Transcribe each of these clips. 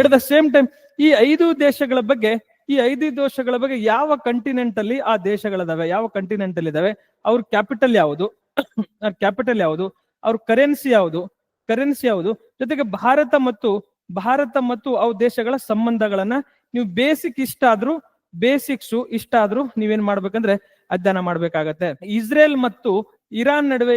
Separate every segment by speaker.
Speaker 1: At the same time ಈ ಐದು ದೇಶಗಳ ಬಗ್ಗೆ, ಈ ಐದು ದೋಷಗಳ ಬಗ್ಗೆ ಯಾವ ಕಂಟಿನೆಂಟ್ ಅಲ್ಲಿ ಆ ದೇಶಗಳಿದಾವೆ, ಯಾವ ಕಂಟಿನೆಂಟ್ ಅಲ್ಲಿ ಇದಾವೆ, ಅವ್ರ ಕ್ಯಾಪಿಟಲ್ ಯಾವುದು ಕ್ಯಾಪಿಟಲ್ ಯಾವುದು, ಅವ್ರ ಕರೆನ್ಸಿ ಯಾವುದು ಕರೆನ್ಸಿ ಯಾವುದು, ಜೊತೆಗೆ ಭಾರತ ಮತ್ತು ಭಾರತ ಮತ್ತು ಅವು ದೇಶಗಳ ಸಂಬಂಧಗಳನ್ನ ನೀವು ಬೇಸಿಕ್ ಇಷ್ಟ ಆದ್ರೂ ಬೇಸಿಕ್ಸ್ ಇಷ್ಟ ಆದ್ರೂ ನೀವೇನ್ ಮಾಡ್ಬೇಕಂದ್ರೆ ಅಧ್ಯಯನ ಮಾಡ್ಬೇಕಾಗತ್ತೆ. ಇಸ್ರೇಲ್ ಮತ್ತು ಇರಾನ್ ನಡುವೆ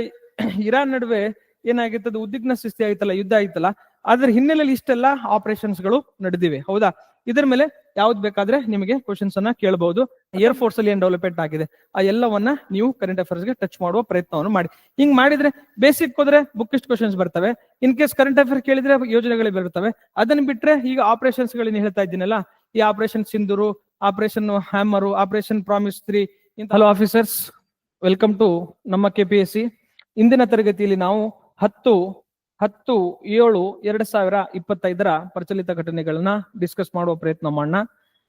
Speaker 1: ಇರಾನ್ ನಡುವೆ ಏನಾಗಿತ್ತದ, ಉದ್ವಿಗ್ನ ಸೃಷ್ಟಿ ಆಯ್ತಲ್ಲ, ಯುದ್ಧ ಆಯ್ತಲ್ಲ ಅದ್ರ ಹಿನ್ನೆಲೆಯಲ್ಲಿ ಇಷ್ಟೆಲ್ಲ ಆಪರೇಷನ್ಸ್ಗಳು ನಡೆದಿವೆ. ಹೌದಾ? ಇದರ ಮೇಲೆ ಯಾವ್ದು ಬೇಕಾದ್ರೆ ನಿಮಗೆ ಕ್ವಶನ್ಸ್ ಅನ್ನ ಕೇಳಬಹುದು ಏರ್ ಫೋರ್ಸ್ ಅಲ್ಲಿ ಏನ್ ಡೆವಲಪ್ಮೆಂಟ್ ಆಗಿದೆ? ಆ ಎಲ್ಲವನ್ನ ನೀವು ಕರೆಂಟ್ ಅಫೇರ್ಸ್ಗೆ ಟಚ್ ಮಾಡುವ ಪ್ರಯತ್ನವನ್ನು ಮಾಡಿ. ಹಿಂಗ್ ಮಾಡಿದ್ರೆ ಬೇಸಿಕ್ ಹೋದ್ರೆ ಬುಕ್ ಇಸ್ಟ್ ಕ್ವಶನ್ಸ್ ಬರ್ತವೆ. ಇನ್ ಕೇಸ್ ಕರೆಂಟ್ ಅಫೇರ್ ಕೇಳಿದ್ರೆ ಯೋಜನೆಗಳು ಬರ್ತವೆ ಅದನ್ನ ಬಿಟ್ರೆ ಈಗ ಆಪರೇಷನ್ಸ್ ಗಳನ್ನ ಹೇಳ್ತಾ ಇದ್ದೀನಲ್ಲ? ಈ operation Sindoor operation hammer operation promise three hello officers welcome to ನಮ್ಮ ಕೆ ಪಿ ಎಸ್ ಸಿ ಇಂದಿನ ತರಗತಿಯಲ್ಲಿ ನಾವು ಹತ್ತು ಹತ್ತು, ಏಳು, ಎರಡ್ ಸಾವಿರ ಇಪ್ಪತ್ತೈದರ ಪ್ರಚಲಿತ ಘಟನೆಗಳನ್ನ ಡಿಸ್ಕಸ್ ಮಾಡುವ ಪ್ರಯತ್ನ ಮಾಡೋಣ.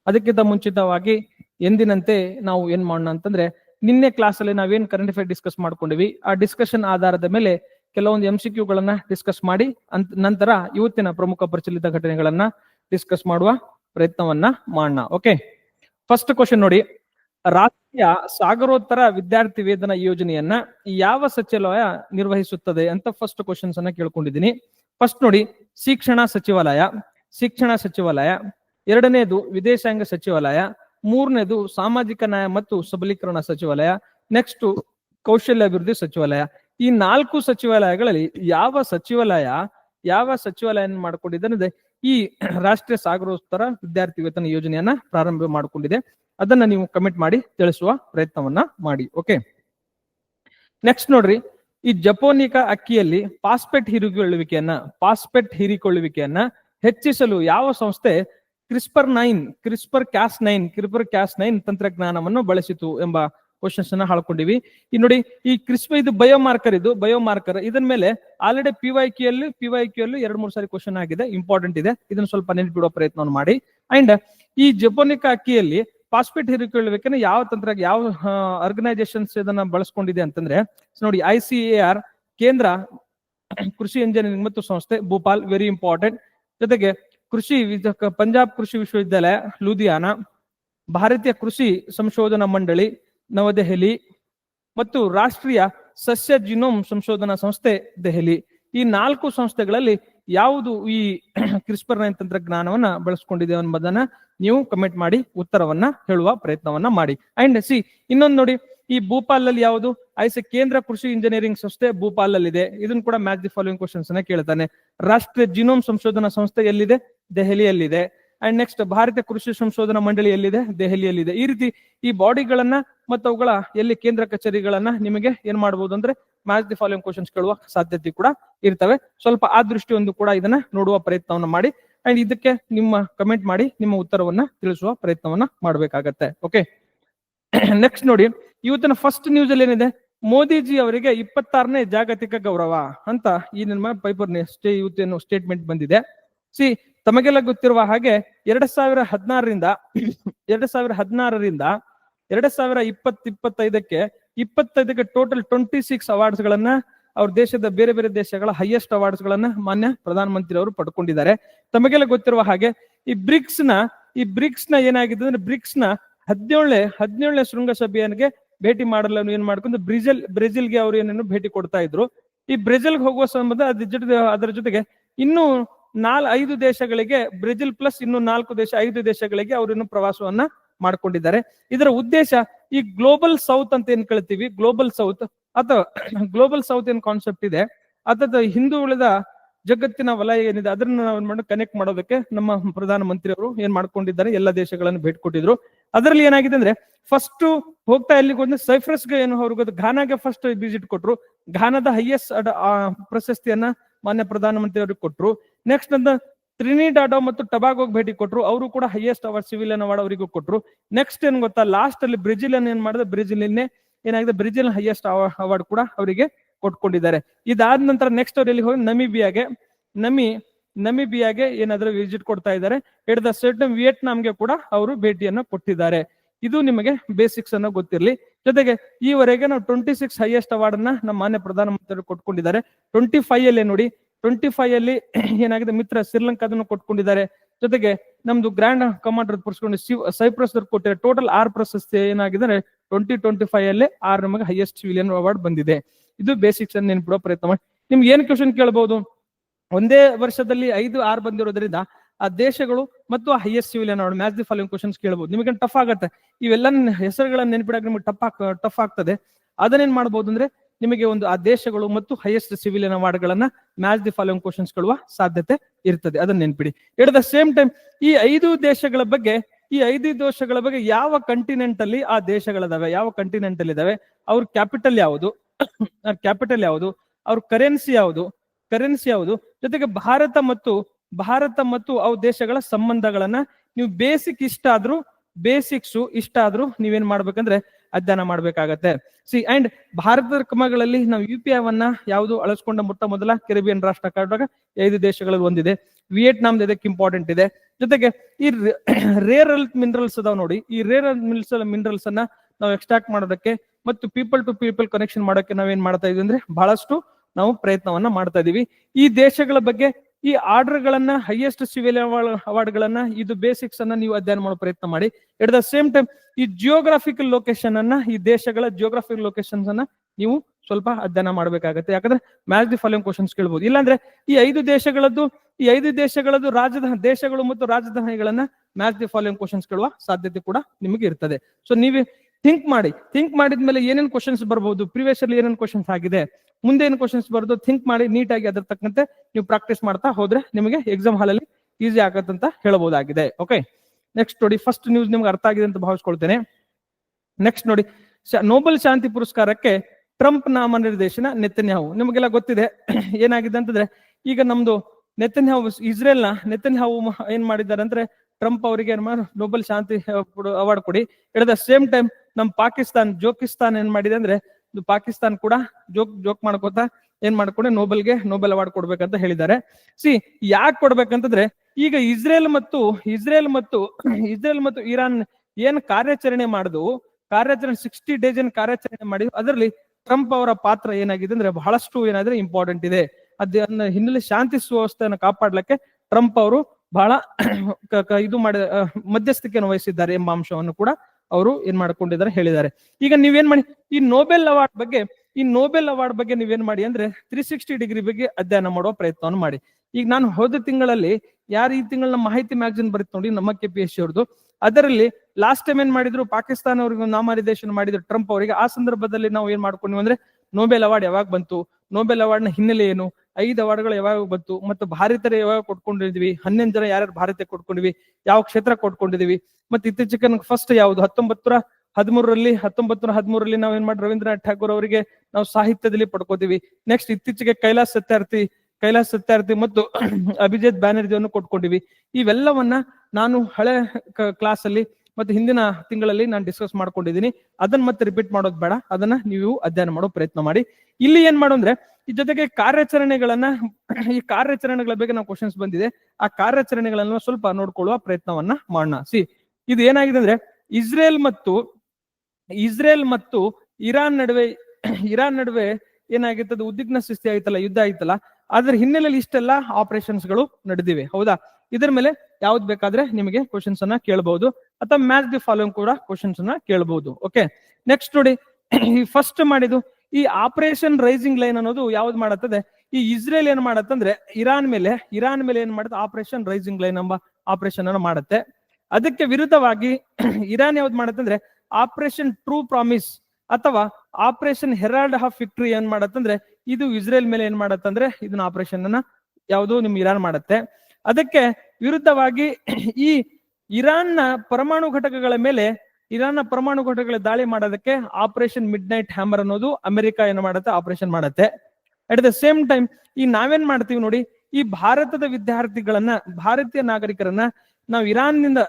Speaker 1: ಅದಕ್ಕಿಂತ ಮುಂಚಿತವಾಗಿ ಎಂದಿನಂತೆ ನಾವು ಏನ್ ಮಾಡೋಣ ಅಂತಂದ್ರೆ, ನಿನ್ನೆ ಕ್ಲಾಸ್ ಅಲ್ಲಿ ನಾವೇನ್ ಕರೆಂಟ್ ಅಫೇರ್ ಡಿಸ್ಕಸ್ ಮಾಡ್ಕೊಂಡಿವಿ, ಆ ಡಿಸ್ಕಷನ್ ಆಧಾರದ ಮೇಲೆ ಕೆಲವೊಂದು ಎಂ ಸಿ ಗಳನ್ನ ಡಿಸ್ಕಸ್ ಮಾಡಿ ಅಂತ ನಂತರ ಇವತ್ತಿನ ಪ್ರಮುಖ ಪ್ರಚಲಿತ ಘಟನೆಗಳನ್ನ ಡಿಸ್ಕಸ್ ಮಾಡುವ ಪ್ರಯತ್ನವನ್ನ ಮಾಡೋಣ. ಓಕೆ ಫಸ್ಟ್ ಕ್ವಶನ್ ನೋಡಿ. ರಾಷ್ಟ್ರೀಯ ಸಾಗರೋತ್ತರ ವಿದ್ಯಾರ್ಥಿ ವೇತನ ಯೋಜನೆಯನ್ನ ಯಾವ ಸಚಿವಾಲಯ ನಿರ್ವಹಿಸುತ್ತದೆ ಅಂತ ಫಸ್ಟ್ ಕ್ವಶನ್ಸ್ ಅನ್ನ ಕೇಳ್ಕೊಂಡಿದ್ದೀನಿ. ಫಸ್ಟ್ ನೋಡಿ, ಶಿಕ್ಷಣ ಸಚಿವಾಲಯ ಶಿಕ್ಷಣ ಸಚಿವಾಲಯ, ಎರಡನೇದು ವಿದೇಶಾಂಗ ಸಚಿವಾಲಯ, ಮೂರನೇದು ಸಾಮಾಜಿಕ ನ್ಯಾಯ ಮತ್ತು ಸಬಲೀಕರಣ ಸಚಿವಾಲಯ ನೆಕ್ಸ್ಟ್ ಕೌಶಲ್ಯ ಅಭಿವೃದ್ಧಿ ಸಚಿವಾಲಯ. ಈ ನಾಲ್ಕು ಸಚಿವಾಲಯಗಳಲ್ಲಿ ಯಾವ ಸಚಿವಾಲಯ ಯಾವ ಸಚಿವಾಲಯ ಮಾಡ್ಕೊಂಡಿದೆ ಈ ರಾಷ್ಟ್ರೀಯ ಸಾಗರೋತ್ತರ ವಿದ್ಯಾರ್ಥಿ ವೇತನ ಯೋಜನೆಯನ್ನ ಪ್ರಾರಂಭ ಮಾಡಿಕೊಂಡಿದೆ. ಅದನ್ನ ನೀವು ಕಮೆಂಟ್ ಮಾಡಿ ತಿಳಿಸುವ ಪ್ರಯತ್ನವನ್ನ ಮಾಡಿ ಓಕೆ ನೆಕ್ಸ್ಟ್ ನೋಡ್ರಿ, ಈ ಜಪೋನಿಕಾ ಅಕ್ಕಿಯಲ್ಲಿ ಪಾಸ್ಪೆಟ್ ಹೀರಿಕೊಳ್ಳುವಿಕೆಯನ್ನ ಪಾಸ್ಪೆಟ್ ಹೀರಿಕೊಳ್ಳುವಿಕೆಯನ್ನ ಹೆಚ್ಚಿಸಲು ಯಾವ ಸಂಸ್ಥೆ CRISPR nine CRISPR Cas nine CRISPR Cas nine ತಂತ್ರಜ್ಞಾನವನ್ನು ಬಳಸಿತು ಎಂಬ ಕ್ವಶನ್ಸ್ ಅನ್ನ ಹಾಳ್ಕೊಂಡಿವಿ. ಈ ನೋಡಿ, ಈ ಕ್ರಿಸ್ಪ ಇದು ಬಯೋಮಾರ್ಕರ್ ಇದು ಬಯೋಮಾರ್ಕರ್ ಇದನ್ ಮೇಲೆ ಆಲ್ರೆಡಿ ಪಿ ವೈ ಕ್ಯೂ ಅಲ್ಲಿ ಪಿ ವೈ ಕ್ಯೂ ಅಲ್ಲಿ ಎರಡ್ ಮೂರು ಸಾರಿ ಕ್ವಶನ್ ಆಗಿದೆ ಇಂಪಾರ್ಟೆಂಟ್ ಇದೆ. ಇದನ್ನ ಸ್ವಲ್ಪ ನೆನಪಿಡುವ ಪ್ರಯತ್ನವನ್ನು ಮಾಡಿ. ಅಂಡ್ ಈ ಜಪೋನಿಕಾ ಅಕ್ಕಿಯಲ್ಲಿ ಪಾಸ್ಪೇಟ್ ಹೀರಿಕೊಳ್ಳಬೇಕಂದ್ರೆ ಯಾವ ತಂತ್ರ ಯಾವ ಆರ್ಗನೈಸೇಷನ್ಸ್ ಇದನ್ನ ಬಳಸ್ಕೊಂಡಿದೆ ಅಂತಂದ್ರೆ ನೋಡಿ ಐ ಸಿ ಎ ಆರ್ ಕೇಂದ್ರ ಕೃಷಿ ಇಂಜಿನಿಯರಿಂಗ್ ಮತ್ತು ಸಂಸ್ಥೆ, ಭೂಪಾಲ್ ವೆರಿ ಇಂಪಾರ್ಟೆಂಟ್ ಜೊತೆಗೆ ಕೃಷಿ ಪಂಜಾಬ್ ಕೃಷಿ ವಿಶ್ವವಿದ್ಯಾಲಯ, ಲೂಧಿಯಾನ, ಭಾರತೀಯ ಕೃಷಿ ಸಂಶೋಧನಾ ಮಂಡಳಿ, ನವದೆಹಲಿ ಮತ್ತು ರಾಷ್ಟ್ರೀಯ ಸಸ್ಯ ಜಿನೋಮ್ ಸಂಶೋಧನಾ ಸಂಸ್ಥೆ, ದೆಹಲಿ. ಈ ನಾಲ್ಕು ಸಂಸ್ಥೆಗಳಲ್ಲಿ ಯಾವುದು ಈ ಕ್ರಿಸ್ಪರ್ ನೈನ್ ತಂತ್ರಜ್ಞಾನವನ್ನ ಬಳಸ್ಕೊಂಡಿದೆ ಅನ್ನೋದನ್ನ ನೀವು ಕಮೆಂಟ್ ಮಾಡಿ ಉತ್ತರವನ್ನ ಹೇಳುವ ಪ್ರಯತ್ನವನ್ನ ಮಾಡಿ. ಅಂಡ್ ಸಿ ಇನ್ನೊಂದು ನೋಡಿ, ಈ ಭೂಪಾಲ್ ಅಲ್ಲಿ ಯಾವುದು ಐಸ್ ಕೇಂದ್ರ ಕೃಷಿ ಇಂಜಿನಿಯರಿಂಗ್ ಸಂಸ್ಥೆ ಭೂಪಾಲ್ ಅಲ್ಲಿ ಇದೆ ಇದನ್ನು ಕೂಡ ಮ್ಯಾಚ್ ದಿ ಫಾಲೋಯಿಂಗ್ ಕ್ವಶನ್ಸ್ ಅನ್ನ ಕೇಳ್ತಾನೆ. ರಾಷ್ಟ್ರೀಯ ಜಿನೋಮ್ ಸಂಶೋಧನಾ ಸಂಸ್ಥೆ ಎಲ್ಲಿದೆ? ದೆಹಲಿಯಲ್ಲಿದೆ. ಅಂಡ್ ನೆಕ್ಸ್ಟ್ ಭಾರತೀಯ ಕೃಷಿ ಸಂಶೋಧನಾ ಮಂಡಳಿ ಎಲ್ಲಿದೆ? ದೆಹಲಿಯಲ್ಲಿದೆ. ಈ ರೀತಿ ಈ ಬಾಡಿಗಳನ್ನ ಮತ್ತು ಅವುಗಳ ಎಲ್ಲಿ ಕೇಂದ್ರ ಕಚೇರಿಗಳನ್ನ ನಿಮಗೆ ಏನ್ ಮಾಡಬಹುದು ಅಂದ್ರೆ ಮ್ಯಾಚ್ ದಿ ಫಾಲೋಯಿಂಗ್ ಕ್ವಶನ್ಸ್ ಕೇಳುವ ಸಾಧ್ಯತೆ ಕೂಡ ಇರ್ತವೆ. ಸ್ವಲ್ಪ ಆ ದೃಷ್ಟಿಯೊಂದು ಕೂಡ ಇದನ್ನ ನೋಡುವ ಪ್ರಯತ್ನವನ್ನ ಮಾಡಿ ಅಂಡ್ ಇದಕ್ಕೆ ನಿಮ್ಮ ಕಮೆಂಟ್ ಮಾಡಿ, ನಿಮ್ಮ ಉತ್ತರವನ್ನ ತಿಳಿಸುವ ಪ್ರಯತ್ನವನ್ನ ಮಾಡಬೇಕಾಗತ್ತೆ. ಓಕೆ ನೆಕ್ಸ್ಟ್ ನೋಡಿ, ಇವತ್ತಿನ ಫಸ್ಟ್ ನ್ಯೂಸ್ ಅಲ್ಲಿ ಏನಿದೆ? ಮೋದಿಜಿ ಅವರಿಗೆ ಇಪ್ಪತ್ತಾರನೇ ಜಾಗತಿಕ ಗೌರವ ಅಂತ ಈ ನಿಮ್ಮ ಪೈಪರ್ ಇವತ್ತೇನು ಸ್ಟೇಟ್ಮೆಂಟ್ ಬಂದಿದೆ. ಸಿ ತಮಗೆಲ್ಲ ಗೊತ್ತಿರುವ ಹಾಗೆ ಎರಡ್ ಸಾವಿರ ಹದಿನಾರರಿಂದ, ಎರಡ್ ಸಾವಿರ ಹದಿನಾರರಿಂದ ಎರಡ್ ಸಾವಿರ ಇಪ್ಪತ್ ಇಪ್ಪತ್ತೈದಕ್ಕೆ ಇಪ್ಪತ್ತೈದಕ್ಕೆ ಟೋಟಲ್ ಟ್ವೆಂಟಿ ಸಿಕ್ಸ್ ಅವಾರ್ಡ್ಸ್ ಗಳನ್ನ ಅವ್ರ ದೇಶದ ಬೇರೆ ಬೇರೆ ದೇಶಗಳ ಹೈಯೆಸ್ಟ್ ಅವಾರ್ಡ್ಸ್ ಗಳನ್ನ ಮಾನ್ಯ ಪ್ರಧಾನಮಂತ್ರಿ ಅವರು ಪಡ್ಕೊಂಡಿದ್ದಾರೆ. ತಮಗೆಲ್ಲ ಗೊತ್ತಿರುವ ಹಾಗೆ ಈ ಬ್ರಿಕ್ಸ್ನ ಈ ಬ್ರಿಕ್ಸ್ನ ಏನಾಗಿದೆ ಅಂದ್ರೆ ಬ್ರಿಕ್ಸ್ನ ಹದಿನೇಳನೇ ಹದಿನೇಳನೇ ಶೃಂಗಸಭೆಯನ್ಗೆ ಭೇಟಿ ಮಾಡಲು ಏನ್ ಮಾಡ್ಕೊಂಡು ಬ್ರೆಜಿಲ್, ಬ್ರೆಜಿಲ್ಗೆ ಅವ್ರು ಏನೇನು ಭೇಟಿ ಕೊಡ್ತಾ ಇದ್ರು. ಈ ಬ್ರೆಜಿಲ್ಗೆ ಹೋಗುವ ಸಂಬಂಧ ಅದ್ರ ಜೊತೆ, ಅದರ ಜೊತೆಗೆ ಇನ್ನೂ ನಾಲ್ ಐದು ದೇಶಗಳಿಗೆ ಬ್ರೆಜಿಲ್ ಪ್ಲಸ್ ಇನ್ನು ನಾಲ್ಕು ದೇಶ, ಐದು ದೇಶಗಳಿಗೆ ಅವರು ಇನ್ನು ಪ್ರವಾಸವನ್ನ ಮಾಡ್ಕೊಂಡಿದ್ದಾರೆ. ಇದರ ಉದ್ದೇಶ ಈ ಗ್ಲೋಬಲ್ ಸೌತ್ ಅಂತ ಏನ್ ಕೇಳ್ತೀವಿ ಗ್ಲೋಬಲ್ ಸೌತ್ ಅಥವಾ ಗ್ಲೋಬಲ್ ಸೌತ್ ಏನ್ ಕಾನ್ಸೆಪ್ಟ್ ಇದೆ? ಅಥವಾ ಹಿಂದೂ ಉಳಿದ ಜಗತ್ತಿನ ವಲಯ ಏನಿದೆ? ಅದನ್ನ ನಾವು ಕನೆಕ್ಟ್ ಮಾಡೋದಕ್ಕೆ ನಮ್ಮ ಪ್ರಧಾನಮಂತ್ರಿ ಅವರು ಏನ್ ಮಾಡ್ಕೊಂಡಿದ್ದಾರೆ? ಎಲ್ಲ ದೇಶಗಳನ್ನು ಭೇಟಿ ಕೊಟ್ಟಿದ್ರು. ಅದರಲ್ಲಿ ಏನಾಗಿದೆ ಅಂದ್ರೆ ಫಸ್ಟ್ ಹೋಗ್ತಾ ಎಲ್ಲಿಗೆ ಹೋದ್ರೆ ಸೈಫ್ರಸ್ಗೆ ಏನು ಅವ್ರಿಗೆ ಘಾನಾಗೆ ಫಸ್ಟ್ ವಿಸಿಟ್ ಕೊಟ್ರು. ಘಾನದ ಹೈಯೆಸ್ಟ್ ಪ್ರಶಸ್ತಿಯನ್ನ ಮಾನ್ಯ ಪ್ರಧಾನಮಂತ್ರಿ ಅವ್ರಿಗೆ ಕೊಟ್ರು. ನೆಕ್ಸ್ಟ್ ಅಂತ ಟ್ರಿನಿಡಾಡೋ ಮತ್ತು ಟಬಾಗೋಗ್ ಭೇಟಿ ಕೊಟ್ರು. ಅವರು ಕೂಡ ಹೈಯೆಸ್ಟ್ ಅವಾರ್ಡ್ ಸಿವಿಲಿಯನ್ ಅವಾರ್ಡ್ ಅವರಿಗೂ ಕೊಟ್ರು. ನೆಕ್ಸ್ಟ್ ಏನ್ ಗೊತ್ತಾ? ಲಾಸ್ಟ್ ಅಲ್ಲಿ ಬ್ರೆಜಿಲ್ ಅನ್ನ ಏನ್ ಮಾಡಿದೆ? ಬ್ರೆಜಿಲ್ ಏನಾಗಿದೆ? ಬ್ರೆಜಿಲ್ ಹೈಯೆಸ್ಟ್ ಅವಾರ್ಡ್ ಕೂಡ ಅವರಿಗೆ ಕೊಟ್ಕೊಂಡಿದ್ದಾರೆ. ಇದಾದ ನಂತರ ನೆಕ್ಸ್ಟ್ ಅವ್ರು ಎಲ್ಲಿ ಹೋಗಿ ನಮಿಬಿಯಾಗೆ ನಮಿ ನಮಿಬಿಯಾಗೆ ಏನಾದ್ರೂ ವಿಸಿಟ್ ಕೊಡ್ತಾ ಇದ್ದಾರೆ. ದ ಸ್ಟೇಟ್ ವಿಯೆಟ್ನಾಂಗೆ ಕೂಡ ಅವರು ಭೇಟಿಯನ್ನ ಕೊಟ್ಟಿದ್ದಾರೆ. ಇದು ನಿಮಗೆ ಬೇಸಿಕ್ಸ್ ಅನ್ನ ಗೊತ್ತಿರಲಿ. ಜೊತೆಗೆ ಈವರೆಗೆ ನಾವು ಟ್ವೆಂಟಿ ಸಿಕ್ಸ್ ಹೈಯೆಸ್ಟ್ ಅವಾರ್ಡ್ ಅನ್ನ ನಮ್ಮ ಮಾನ್ಯ ಪ್ರಧಾನಮಂತ್ರಿ ಕೊಟ್ಕೊಂಡಿದ್ದಾರೆ. ಟ್ವೆಂಟಿ ಫೈವ್ ಅಲ್ಲಿ ನೋಡಿ. ಟ್ವೆಂಟಿ ಫೈವ್ ಅಲ್ಲಿ ಏನಾಗಿದೆ, ಮಿತ್ರ ಶ್ರೀಲಂಕಾದನ್ನು ಕೊಟ್ಕೊಂಡಿದ್ದಾರೆ. ಜೊತೆಗೆ ನಮ್ದು ಗ್ರ್ಯಾಂಡ್ ಕಮಾಂಡರ್ ಪುರ್ಸ್ಕೊಂಡು ಸೈಪ್ರಸ್ ಕೊಟ್ಟಿದೆ ಟೋಟಲ್ ಆರ್ ಪ್ರಶಸ್ತಿ ಏನಾಗಿದೆ ಅಂದ್ರೆ ಟ್ವೆಂಟಿ ಟ್ವೆಂಟಿ ಫೈವ್ ಅಲ್ಲಿ ಆರ್ ನಮಗೆ ಹೈಯೆಸ್ಟ್ ಸಿವಿಲಿಯನ್ ಅವಾರ್ಡ್ ಬಂದಿದೆ. ಇದು ಬೇಸಿಕ್ಸ್ ಅನ್ನು ನೆನ್ಪಿಡೋ ಪ್ರಯತ್ನ ಮಾಡಿ. ನಿಮ್ಗೆ ಏನ್ ಕ್ವಶನ್ ಕೇಳಬಹುದು ಒಂದೇ ವರ್ಷದಲ್ಲಿ ಐದು ಆರ್ ಬಂದಿರೋದ್ರಿಂದ ಆ ದೇಶಗಳು ಮತ್ತು highest civilian award match the following questions ಕೇಳಬಹುದು ನಿಮಗೆ ಟಫ್ ಆಗುತ್ತೆ? ಇವೆಲ್ಲ ಹೆಸರುಗಳನ್ನ ನೆನ್ಪಿಡಕ್ಕೆ ನಿಮ್ಗೆ ಟಫ್ ಟಫ್ ಆಗ್ತದೆ. ಅದನ್ನೇನ್ ಮಾಡಬಹುದು ಅಂದ್ರೆ ನಿಮಗೆ ಒಂದು ಆ ದೇಶಗಳು ಮತ್ತು ಹೈಯೆಸ್ಟ್ ಸಿವಿಲಿಯನ್ ಅವಾರ್ಡ್ಗಳನ್ನ ಮ್ಯಾಚ್ ದಿ ಫಾಲೋಯಿಂಗ್ ಕ್ವಶನ್ಸ್ ಕೊಡುವ ಸಾಧ್ಯತೆ ಇರ್ತದೆ. ಅದನ್ನ ನೆನ್ಪಿಡಿ. ಎಟ್ ದ ಸೇಮ್ ಟೈಮ್ ಈ ಐದು ದೇಶಗಳ ಬಗ್ಗೆ, ಈ ಐದು ದೇಶಗಳ ಬಗ್ಗೆ ಯಾವ ಕಂಟಿನೆಂಟ್ ಅಲ್ಲಿ ಆ ದೇಶಗಳಿದಾವೆ, ಯಾವ ಕಂಟಿನೆಂಟ್ ಅಲ್ಲಿ ಇದಾವೆ, ಅವ್ರ ಕ್ಯಾಪಿಟಲ್ ಯಾವುದು, ಅವ್ರ ಕ್ಯಾಪಿಟಲ್ ಯಾವುದು, ಅವ್ರ ಕರೆನ್ಸಿ ಯಾವುದು ಕರೆನ್ಸಿ ಯಾವುದು, ಜೊತೆಗೆ ಭಾರತ ಮತ್ತು ಭಾರತ ಮತ್ತು ಅವು ದೇಶಗಳ ಸಂಬಂಧಗಳನ್ನ ನೀವು ಬೇಸಿಕ್ ಇಷ್ಟ ಆದ್ರೂ ಬೇಸಿಕ್ಸ್ ಇಷ್ಟ ಆದ್ರೂ ನೀವೇನ್ ಮಾಡ್ಬೇಕಂದ್ರೆ ಅಧ್ಯಯನ ಮಾಡ್ಬೇಕಾಗತ್ತೆ. ಸಿ ಅಂಡ್ ಭಾರತದ ಕ್ರಮಗಳಲ್ಲಿ ನಾವು ಯು ಪಿ ಐವನ್ನ ಯಾವುದು ಅಳಸ್ಕೊಂಡ ಮೊಟ್ಟ ಮೊದಲ ಕೆರಿಬಿಯನ್ ರಾಷ್ಟ್ರ ಕಾಡುವಾಗ ಐದು ದೇಶಗಳಲ್ಲಿ ಒಂದಿದೆ. ವಿಯೆಟ್ನಾಂ ಇದಕ್ಕೆ ಇಂಪಾರ್ಟೆಂಟ್ ಇದೆ. ಜೊತೆಗೆ ಈ ರೇರ್ ಅರ್ತ್ ಮಿನರಲ್ಸ್ ಅದಾವ ನೋಡಿ. ಈ ರೇರ್ ಮಿನರಲ್ಸ್ ಮಿನರಲ್ಸ್ ಅನ್ನ ನಾವು ಎಕ್ಸ್ಟ್ರಾಕ್ಟ್ ಮಾಡೋದಕ್ಕೆ ಮತ್ತು ಪೀಪಲ್ ಟು ಪೀಪಲ್ ಕನೆಕ್ಷನ್ ಮಾಡೋಕೆ ನಾವೇನ್ ಮಾಡ್ತಾ ಇದೀವಿ ಅಂದ್ರೆ ಬಹಳಷ್ಟು ನಾವು ಪ್ರಯತ್ನವನ್ನ ಮಾಡ್ತಾ ಇದೀವಿ. ಈ ದೇಶಗಳ ಬಗ್ಗೆ ಈ ಆರ್ಡರ್ ಗಳನ್ನ ಹೈಯೆಸ್ಟ್ ಸಿವಿಲ್ ಅವಾರ್ಡ್ ಗಳನ್ನ ಇದು ಬೇಸಿಕ್ಸ್ ಅನ್ನ ನೀವು ಅಧ್ಯಯನ ಮಾಡೋ ಪ್ರಯತ್ನ ಮಾಡಿ. ಎಟ್ ದ ಸೇಮ್ ಟೈಮ್ ಈ ಜಿಯೋಗ್ರಾಫಿಕಲ್ ಲೊಕೇಶನ್ ಅನ್ನ, ಈ ದೇಶಗಳ ಜಿಯೋಗ್ರಾಫಿಕಲ್ ಲೊಕೇಶನ್ಸ್ ಅನ್ನ ನೀವು ಸ್ವಲ್ಪ ಅಧ್ಯಯನ ಮಾಡಬೇಕಾಗುತ್ತೆ. ಯಾಕಂದ್ರೆ ಮ್ಯಾಚ್ ದಿ ಫಾಲೋಯಿಂಗ್ ಕ್ವಶನ್ಸ್ ಕೇಳ್ಬೋದು. ಇಲ್ಲಾಂದ್ರೆ ಈ ಐದು ದೇಶಗಳದ್ದು, ಈ ಐದು ದೇಶಗಳದ್ದು ರಾಜಧಾನಿ ದೇಶಗಳು ಮತ್ತು ರಾಜಧಾನಿಗಳನ್ನ ಮ್ಯಾಚ್ ದಿ ಫಾಲೋಯಿಂಗ್ ಕ್ವಶನ್ಸ್ ಕೇಳುವ ಸಾಧ್ಯತೆ ಕೂಡ ನಿಮಗೆ ಇರ್ತದೆ. ಸೊ ನೀವು ಥಿಂಕ್ ಮಾಡಿ. ಥಿಂಕ್ ಮಾಡಿದ್ಮೇಲೆ ಏನೇನು ಕ್ವಶನ್ಸ್ ಬರಬಹುದು ಪ್ರಿವಿಯಸ್ ಅಲ್ಲಿ ಏನೇನು ಕ್ವಶನ್ಸ್ ಆಗಿದೆ? ಮುಂದೆ ಏನ್ ಕ್ವಶನ್ಸ್ ಬರೋದು ಥಿಂಕ್ ಮಾಡಿ ನೀಟಾಗಿ ಅದ್ರ ತಕ್ಕಂತೆ ನೀವು ಪ್ರಾಕ್ಟೀಸ್ ಮಾಡ್ತಾ ಹೋದ್ರೆ ನಿಮಗೆ ಎಕ್ಸಾಮ್ ಹಾಲಲ್ಲಿ ಈಸಿ ಆಗತ್ತಂತ ಹೇಳಬಹುದಾಗಿದೆ ಓಕೆ ನೆಕ್ಸ್ಟ್ ನೋಡಿ ಫಸ್ಟ್ ನ್ಯೂಸ್ ನಿಮ್ಗೆ ಅರ್ಥ ಆಗಿದೆ ಅಂತ ಭಾವಿಸ್ಕೊಳ್ತೇನೆ. ನೆಕ್ಸ್ಟ್ ನೋಡಿ ನೋಬೆಲ್ ಶಾಂತಿ ಪುರಸ್ಕಾರಕ್ಕೆ ಟ್ರಂಪ್ ನಾಮನಿರ್ದೇಶನ ನೆತನ್ಯಾಹು. ನಿಮಗೆಲ್ಲ ಗೊತ್ತಿದೆ. ಏನಾಗಿದೆ ಅಂತಂದ್ರೆ, ಈಗ ನಮ್ದು ನೆತನ್ಯಾಹು ಇಸ್ರೇಲ್ನ ನೆತನ್ಯಾಹು ಹಾವು ಏನ್ ಮಾಡಿದ್ದಾರೆ ಅಂದ್ರೆ ಟ್ರಂಪ್ ಅವರಿಗೆ ಏನ್ ಮಾಡಿ ನೋಬೆಲ್ ಶಾಂತಿ ಅವಾರ್ಡ್ ಕೊಡಿ. ಎಟ್ ದ ಸೇಮ್ ಟೈಮ್ ನಮ್ ಪಾಕಿಸ್ತಾನ್, ಜೋಕಿಸ್ತಾನ್ ಏನ್ ಮಾಡಿದೆ ಅಂದ್ರೆ ಇದು ಪಾಕಿಸ್ತಾನ್ ಕೂಡ ಜೋಕ್ ಜೋಕ್ ಮಾಡ್ಕೋತಾ ಏನ್ ಮಾಡ್ಕೊಂಡೆ? ನೋಬೆಲ್ಗೆ ನೋಬೆಲ್ ಅವಾರ್ಡ್ ಕೊಡ್ಬೇಕಂತ ಹೇಳಿದ್ದಾರೆ. ಸಿ ಯಾಕೆ ಕೊಡ್ಬೇಕಂತಂದ್ರೆ ಈಗ ಇಸ್ರೇಲ್ ಮತ್ತು ಇಸ್ರೇಲ್ ಮತ್ತು ಇಸ್ರೇಲ್ ಮತ್ತು ಇರಾನ್ ಏನ್ ಕಾರ್ಯಾಚರಣೆ ಮಾಡಿದ್ವು ಕಾರ್ಯಾಚರಣೆ ಸಿಕ್ಸ್ಟಿ ಡೇಸ್ ಏನ್ ಕಾರ್ಯಾಚರಣೆ ಮಾಡಿ ಅದರಲ್ಲಿ ಟ್ರಂಪ್ ಅವರ ಪಾತ್ರ ಏನಾಗಿದೆ ಅಂದ್ರೆ ಬಹಳಷ್ಟು ಏನಾದ್ರೆ ಇಂಪಾರ್ಟೆಂಟ್ ಇದೆ. ಅದನ್ನ ಹಿನ್ನೆಲೆ ಶಾಂತಿ ಸುವ್ಯವಸ್ಥೆಯನ್ನು ಕಾಪಾಡ್ಲಿಕ್ಕೆ ಟ್ರಂಪ್ ಅವರು ಬಹಳ ಇದು ಮಾಡಿ ಆ, ಮಧ್ಯಸ್ಥಿಕೆಯನ್ನು ವಹಿಸಿದ್ದಾರೆ ಎಂಬ ಅಂಶವನ್ನು ಕೂಡ ಅವರು ಏನ್ ಮಾಡ್ಕೊಂಡಿದ್ದಾರೆ ಹೇಳಿದ್ದಾರೆ. ಈಗ ನೀವೇನ್ ಮಾಡಿ, ಈ ನೋಬೆಲ್ ಅವಾರ್ಡ್ ಬಗ್ಗೆ, ಈ ನೋಬೆಲ್ ಅವಾರ್ಡ್ ಬಗ್ಗೆ ನೀವೇನ್ ಮಾಡಿ ಅಂದ್ರೆ ತ್ರೀ ಸಿಕ್ಸ್ಟಿ ಡಿಗ್ರಿ ಬಗ್ಗೆ ಅಧ್ಯಯನ ಮಾಡುವ ಪ್ರಯತ್ನವನ್ನು ಮಾಡಿ. ಈಗ ನಾನು ಹೋದ ತಿಂಗಳಲ್ಲಿ ಯಾರು ಈ ತಿಂಗಳ ಮಾಹಿತಿ ಮ್ಯಾಗಝಿನ್ ಬರುತ್ತೆ ನೋಡಿ, ನಮ್ಮ ಕೆ ಪಿ ಎಸ್ ಅವ್ರದ್ದು ಅದರಲ್ಲಿ ಲಾಸ್ಟ್ ಟೈಮ್ ಏನ್ ಮಾಡಿದ್ರು ಪಾಕಿಸ್ತಾನ ಅವ್ರಿಗೆ ನಾಮನಿರ್ದೇಶನ ಮಾಡಿದ್ರು ಟ್ರಂಪ್ ಅವರಿಗೆ, ಆ ಸಂದರ್ಭದಲ್ಲಿ ನಾವು ಏನ್ ಮಾಡ್ಕೊಂಡ್ವಿ ಅಂದ್ರೆ ನೋಬೆಲ್ ಅವಾರ್ಡ್ ಯಾವಾಗ ಬಂತು ನೋಬೆಲ್ ಅವಾರ್ಡ್ನ ಹಿನ್ನೆಲೆ ಏನು? ಐದು ಅವಾರ್ಡ್ಗಳು ಯಾವಾಗ ಬಂತು? ಮತ್ತು ಭಾರತೀಯರು ಯಾವಾಗ ಕೊಟ್ಕೊಂಡಿದ್ವಿ? ಹನ್ನೊಂದು ಜನ ಯಾರ್ಯಾರು ಭಾರತ ಕೊಟ್ಕೊಂಡಿವಿ ಯಾವ ಕ್ಷೇತ್ರ ಕೊಟ್ಕೊಂಡಿದೀವಿ? ಮತ್ತೆ ಇತ್ತೀಚೆಗೆ ಫಸ್ಟ್ ಯಾವುದು? ಹತ್ತೊಂಬತ್ತರ ಹದಿಮೂರರಲ್ಲಿ ಹತ್ತೊಂಬತ್ತರ ಹದಿಮೂರರಲ್ಲಿ ನಾವು ಏನ್ ಮಾಡಿ ರವೀಂದ್ರನಾಥ್ ಠಾಗೂರ್ ಅವರಿಗೆ ನಾವು ಸಾಹಿತ್ಯದಲ್ಲಿ ಪಡ್ಕೋತೀವಿ. ನೆಕ್ಸ್ಟ್ ಇತ್ತೀಚೆಗೆ ಕೈಲಾಸ್ ಸತ್ಯಾರ್ಥಿ ಕೈಲಾಸ್ ಸತ್ಯಾರ್ಥಿ ಮತ್ತು ಅಭಿಜಿತ್ ಬ್ಯಾನರ್ಜಿಯನ್ನು ಕೊಟ್ಕೊಂಡಿವಿ. ಇವೆಲ್ಲವನ್ನ ನಾನು ಹಳೆ ಕ್ಲಾಸ್ ಅಲ್ಲಿ ಮತ್ತೆ ಹಿಂದಿನ ತಿಂಗಳಲ್ಲಿ ನಾನು ಡಿಸ್ಕಸ್ ಮಾಡ್ಕೊಂಡಿದ್ದೀನಿ. ಅದನ್ನ ಮತ್ತೆ ರಿಪೀಟ್ ಮಾಡೋದು ಬೇಡ. ಅದನ್ನ ನೀವು ಅಧ್ಯಯನ ಮಾಡೋ ಪ್ರಯತ್ನ ಮಾಡಿ. ಇಲ್ಲಿ ಏನ್ ಮಾಡು ಅಂದ್ರೆ ಈ ಜೊತೆಗೆ ಕಾರ್ಯಾಚರಣೆಗಳನ್ನ, ಈ ಕಾರ್ಯಾಚರಣೆಗಳ ಬಗ್ಗೆ ನಾವು ಕ್ವಶನ್ಸ್ ಬಂದಿದೆ. ಆ ಕಾರ್ಯಾಚರಣೆಗಳನ್ನ ಸ್ವಲ್ಪ ನೋಡ್ಕೊಳ್ಳುವ ಪ್ರಯತ್ನವನ್ನ ಮಾಡೋಣ. ಸಿ ಇದು ಏನಾಗಿದೆ ಅಂದ್ರೆ, ಇಸ್ರೇಲ್ ಮತ್ತು ಇಸ್ರೇಲ್ ಮತ್ತು ಇರಾನ್ ನಡುವೆ ಇರಾನ್ ನಡುವೆ ಏನಾಗಿತ್ತದ ಉದ್ವಿಗ್ನ ಸೃಷ್ಟಿ ಆಯ್ತಲ್ಲ, ಯುದ್ಧ ಆಯ್ತಲ್ಲ. ಅದ್ರ ಹಿನ್ನೆಲೆಯಲ್ಲಿ ಇಷ್ಟೆಲ್ಲ ಆಪರೇಷನ್ಸ್ಗಳು ನಡೆದಿವೆ. ಹೌದಾ? ಇದರ ಮೇಲೆ ಯಾವ್ದು ಬೇಕಾದ್ರೆ ನಿಮಗೆ ಕ್ವಶನ್ಸ್ ಅನ್ನ ಕೇಳಬಹುದು ಅಥವಾ ಮ್ಯಾಚ್ ದಿ ಫಾಲೋಯಿಂಗ್ ಕೂಡ ಕ್ವಶನ್ಸ್ ಅನ್ನ ಕೇಳಬಹುದು ಓಕೆ ನೆಕ್ಸ್ಟ್ ನೋಡಿ, ಈ ಫಸ್ಟ್ ಮಾಡಿದ್ದು, ಈ ಆಪರೇಷನ್ ರೈಸಿಂಗ್ ಲೈನ್ ಅನ್ನೋದು ಯಾವ್ದು ಮಾಡತ್ತದೆ? ಈ ಇಸ್ರೇಲ್ ಏನ್ ಮಾಡತ್ತಂದ್ರೆ ಇರಾನ್ ಮೇಲೆ ಇರಾನ್ ಮೇಲೆ ಏನ್ ಮಾಡುತ್ತೆ? ಆಪರೇಷನ್ ರೈಸಿಂಗ್ ಲೈನ್ ಎಂಬ ಆಪರೇಷನ್ ಅನ್ನು ಮಾಡುತ್ತೆ. ಅದಕ್ಕೆ ವಿರುದ್ಧವಾಗಿ ಇರಾನ್ ಯಾವ್ದು ಮಾಡತ್ತಂದ್ರೆ ಆಪರೇಷನ್ ಟ್ರೂ ಪ್ರಾಮಿಸ್ ಅಥವಾ ಆಪರೇಷನ್ ಹೆರಾಲ್ಡ್ ಆಫ್ ವಿಕ್ಟ್ರಿ ಏನ್ ಮಾಡತ್ತಂದ್ರೆ, ಇದು ಇಸ್ರೇಲ್ ಮೇಲೆ ಏನ್ ಮಾಡತ್ತಂದ್ರೆ, ಇದನ್ನ ಆಪರೇಷನ್ ಅನ್ನ ಯಾವುದು ನಿಮ್ ಇರಾನ್ ಮಾಡತ್ತೆ. ಅದಕ್ಕೆ ವಿರುದ್ಧವಾಗಿ ಈ ಇರಾನ್ನ ಪರಮಾಣು ಘಟಕಗಳ ಮೇಲೆ ಇರಾನ್ನ ಪರಮಾಣು ಘಟಕಗಳ ದಾಳಿ ಮಾಡೋದಕ್ಕೆ ಆಪರೇಷನ್ ಮಿಡ್ ನೈಟ್ ಹ್ಯಾಮರ್ ಅನ್ನೋದು ಅಮೆರಿಕ ಏನು ಮಾಡುತ್ತೆ, ಆಪರೇಷನ್ ಮಾಡತ್ತೆ. ಅಟ್ ದ ಸೇಮ್ ಟೈಮ್ ಈ ನಾವೇನ್ ಮಾಡ್ತೀವಿ ನೋಡಿ, ಈ ಭಾರತದ ವಿದ್ಯಾರ್ಥಿಗಳನ್ನ, ಭಾರತೀಯ ನಾಗರಿಕರನ್ನ ನಾವು ಇರಾನ್ನಿಂದ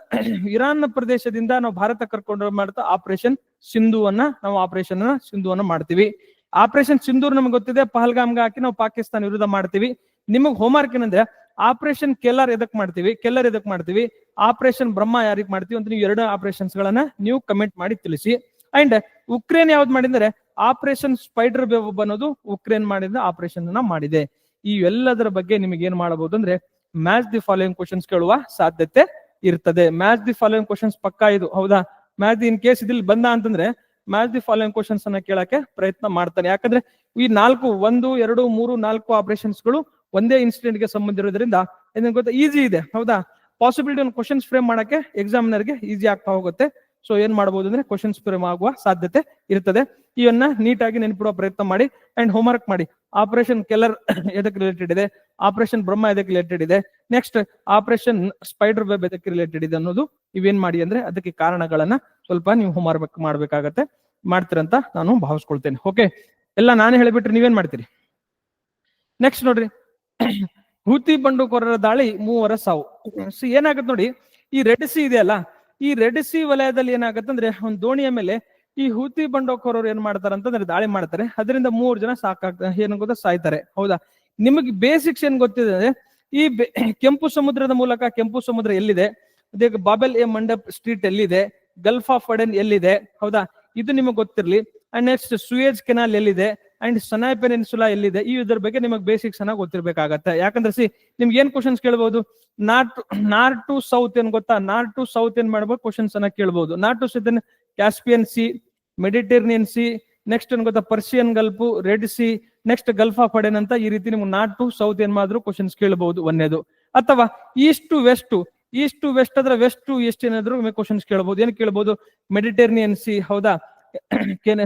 Speaker 1: ಇರಾನ್ ಪ್ರದೇಶದಿಂದ ನಾವು ಭಾರತ ಕರ್ಕೊಂಡು ಮಾಡ್ತಾ ಆಪರೇಷನ್ ಸಿಂಧುವನ್ನ, ನಾವು ಆಪರೇಷನ್ ಸಿಂಧುವನ್ನ ಮಾಡ್ತೀವಿ. ಆಪರೇಷನ್ ಸಿಂಧೂರ್ ನಮ್ಗೆ ಗೊತ್ತಿದೆ, ಪಹಲ್ಗಾಮ್ಗೆ ಹಾಕಿ ನಾವು ಪಾಕಿಸ್ತಾನ ವಿರುದ್ಧ ಮಾಡ್ತೀವಿ. ನಿಮಗ್ ಹೋಮ್ವರ್ಕ್ ಏನಂದ್ರೆ ಆಪರೇಷನ್ ಕೆಲ್ಲರ್ ಎದಕ್ ಮಾಡ್ತೀವಿ? ಕೆಲ್ಲರ್ ಎದಕ್ ಮಾಡ್ತೀವಿ? ಆಪರೇಷನ್ ಬ್ರಹ್ಮ ಯಾರಿಗ್ ಮಾಡ್ತೀವಿ ಅಂತ ನೀವು ಎರಡು ಆಪರೇಷನ್ಸ್ ಗಳನ್ನ ನೀವು ಕಮೆಂಟ್ ಮಾಡಿ ತಿಳಿಸಿ. ಅಂಡ್ ಉಕ್ರೇನ್ ಯಾವ್ದು ಮಾಡಿದ್ರೆ ಆಪರೇಷನ್ ಸ್ಪೈಡರ್ ವೆಬ್ ಅನ್ನೋದು ಉಕ್ರೇನ್ ಮಾಡಿದ ಆಪರೇಷನ್ ಅನ್ನ ಮಾಡಿದೆ. ಈ ಎಲ್ಲದರ ಬಗ್ಗೆ ನಿಮಗೆ ಏನ್ ಮಾಡಬಹುದು ಅಂದ್ರೆ, ಮ್ಯಾಚ್ ದಿ ಫಾಲೋಯಿಂಗ್ ಕ್ವಶನ್ಸ್ ಕೇಳುವ ಸಾಧ್ಯತೆ ಇರ್ತದೆ. ಮ್ಯಾಚ್ ದಿ ಫಾಲೋಯಿಂಗ್ ಕ್ವಶನ್ಸ್ ಪಕ್ಕಾ ಇದು. ಹೌದಾ? ಮ್ಯಾಚ್ ಇನ್ ಕೇಸ್ ಇದಿಲ್ಲಿ ಬಂದ ಅಂತಂದ್ರೆ, ಮ್ಯಾಚ್ ದಿ ಫಾಲೋಯಿಂಗ್ ಕ್ವಶನ್ಸ್ ಅನ್ನ ಕೇಳಕ್ಕೆ ಪ್ರಯತ್ನ ಮಾಡ್ತಾನೆ. ಯಾಕಂದ್ರೆ, ಈ ನಾಲ್ಕು, ಒಂದು, ಎರಡು, ಮೂರು, ನಾಲ್ಕು ಆಪರೇಷನ್ಸ್ಗಳು ಒಂದೇ ಇನ್ಸಿಡೆಂಟ್ಗೆ ಸಂಬಂಧ ಇರೋದ್ರಿಂದ ಇದನ್ನ ಗೊತ್ತಾ ಈಸಿ ಇದೆ, ಹೌದಾ? ಪಾಸಿಬಿಲಿಟಿ ಒಂದು ಕ್ವಶನ್ಸ್ ಫ್ರೇಮ್ ಮಾಡಕ್ಕೆ ಎಕ್ಸಾಮಿನರ್ಗೆ ಈಸಿ ಆಗ್ತಾ ಹೋಗುತ್ತೆ. ಸೊ ಏನ್ ಮಾಡಬಹುದು ಅಂದ್ರೆ ಕ್ವಶನ್ಸ್ ಫ್ರೇಮ್ ಆಗುವ ಸಾಧ್ಯತೆ ಇರ್ತದೆ. ಇವನ್ನ ನೀಟಾಗಿ ನೆನಪಿಡುವ ಪ್ರಯತ್ನ ಮಾಡಿ ಅಂಡ್ ಹೋಮ್ವರ್ಕ್ ಮಾಡಿ. ಆಪರೇಷನ್ ಕೆಲ್ಲರ್ ಎದಕ್ಕೆ ರಿಲೇಟೆಡ್ ಇದೆ? ಆಪರೇಷನ್ ಬ್ರಹ್ಮ ಎದಕ್ಕೆ ರಿಲೇಟೆಡ್ ಇದೆ? ನೆಕ್ಸ್ಟ್ ಆಪರೇಷನ್ ಸ್ಪೈಡರ್ ವೆಬ್ ಎದಕ್ಕೆ ರಿಲೇಟೆಡ್ ಇದೆ ಅನ್ನೋದು ಇವೇನ್ ಮಾಡಿ ಅಂದ್ರೆ ಅದಕ್ಕೆ ಕಾರಣಗಳನ್ನ ಸ್ವಲ್ಪ ನೀವು ಹೋಮ್ವರ್ಕ್ ಮಾಡ್ಬೇಕಾಗತ್ತೆ. ಮಾಡ್ತೀರಂತ ನಾನು ಭಾವಿಸ್ಕೊಳ್ತೇನೆ. ಓಕೆ ಎಲ್ಲ ನಾನು ಹೇಳಿಬಿಟ್ರೆ ನೀವೇನ್ ಮಾಡ್ತೀರಿ? ನೆಕ್ಸ್ಟ್ ನೋಡ್ರಿ. ಹೂತಿ ಬಂಡುಕೋರರ ದಾಳಿ ಮೂವರ ಸಾವು. ಸೊ ಏನಾಗುತ್ತೆ ನೋಡಿ, ಈ ರೆಡ್ ಸಿ ಇದೆಯಲ್ಲ, ಈ ರೆಡ್ ಸಿ ವಲಯದಲ್ಲಿ ಏನಾಗತ್ತಂದ್ರೆ, ಒಂದು ದೋಣಿಯ ಮೇಲೆ ಈ ಹೂತಿ ಬಂಡುಕೋರರು ಏನ್ ಮಾಡ್ತಾರೆ ಅಂತಂದ್ರೆ, ದಾಳಿ ಮಾಡ್ತಾರೆ. ಅದರಿಂದ ಮೂರು ಜನ ಸಾಕಾಗ್ತ, ಏನು ಗೊತ್ತಾ, ಸಾಯ್ತಾರೆ. ಹೌದಾ? ನಿಮಗೆ ಬೇಸಿಕ್ಸ್ ಏನ್ ಗೊತ್ತಿದೆ ಅಂದ್ರೆ ಈ ಕೆಂಪು ಸಮುದ್ರದ ಮೂಲಕ ಕೆಂಪು ಸಮುದ್ರ ಎಲ್ಲಿದೆ? ಅದೇ ಬಾಬೆಲ್ ಎ ಮಂಡಪ್ ಸ್ಟ್ರೀಟ್ ಎಲ್ಲಿದೆ? ಗಲ್ಫ್ ಆಫ್ ಅಡೆನ್ ಎಲ್ಲಿದೆ? ಹೌದಾ? ಇದು ನಿಮಗೆ ಗೊತ್ತಿರ್ಲಿ. ಅಂಡ್ ನೆಕ್ಸ್ಟ್ ಸುಯೇಜ್ ಕೆನಾಲ್ ಎಲ್ಲಿದೆ? ಅಂಡ್ ಸನಾಯ್ ಪೆನಿನ್ಸುಲಾ ಎಲ್ಲಿದೆ? ಈ ಇದ್ರ ಬಗ್ಗೆ ನಿಮಗೆ ಬೇಸಿಕ್ಸ್ ಅನ್ನ ಗೊತ್ತಿರ್ಬೇಕಾಗತ್ತೆ. ಯಾಕಂದ್ರೆ ಸಿ, ನಿಮ್ಗೆ ಏನ್ ಕ್ವಶನ್ಸ್ ಕೇಳ್ಬಹುದು ನಾರ್ತ್ ನಾರ್ತ್ ಟು ಸೌತ್ ಏನ್ ಗೊತ್ತಾ? ನಾರ್ತ್ ಟು ಸೌತ್ ಏನ್ ಮಾಡ್ಬೇಕು ಕ್ವಶನ್ಸ್ ಅನ್ನ ಕೇಳ್ಬಹುದು north to south Caspian Sea Mediterranean Sea next ಏನ್ ಗೊತ್ತಾ? Persian Gulf Red Sea next Gulf of Aden ಅಂತ ಈ ರೀತಿ ನಿಮ್ಗೆ ನಾರ್ತ್ ಟು ಸೌತ್ ಏನ್ ಮಾಡಿದ್ರು ಕ್ವಶನ್ಸ್ ಕೇಳಬಹುದು ಒಂದೇದು ಅಥವಾ east to west east to west ಆದ್ರೆ ವೆಸ್ಟ್ ಟು ಈಸ್ಟ್ ಏನಾದ್ರು ಕ್ವಶನ್ಸ್ ಕೇಳಬಹುದು ಏನ್ ಕೇಳಬಹುದು ಮೆಡಿಟೇರಿಯನ್ ಸಿ ಹೌದಾ?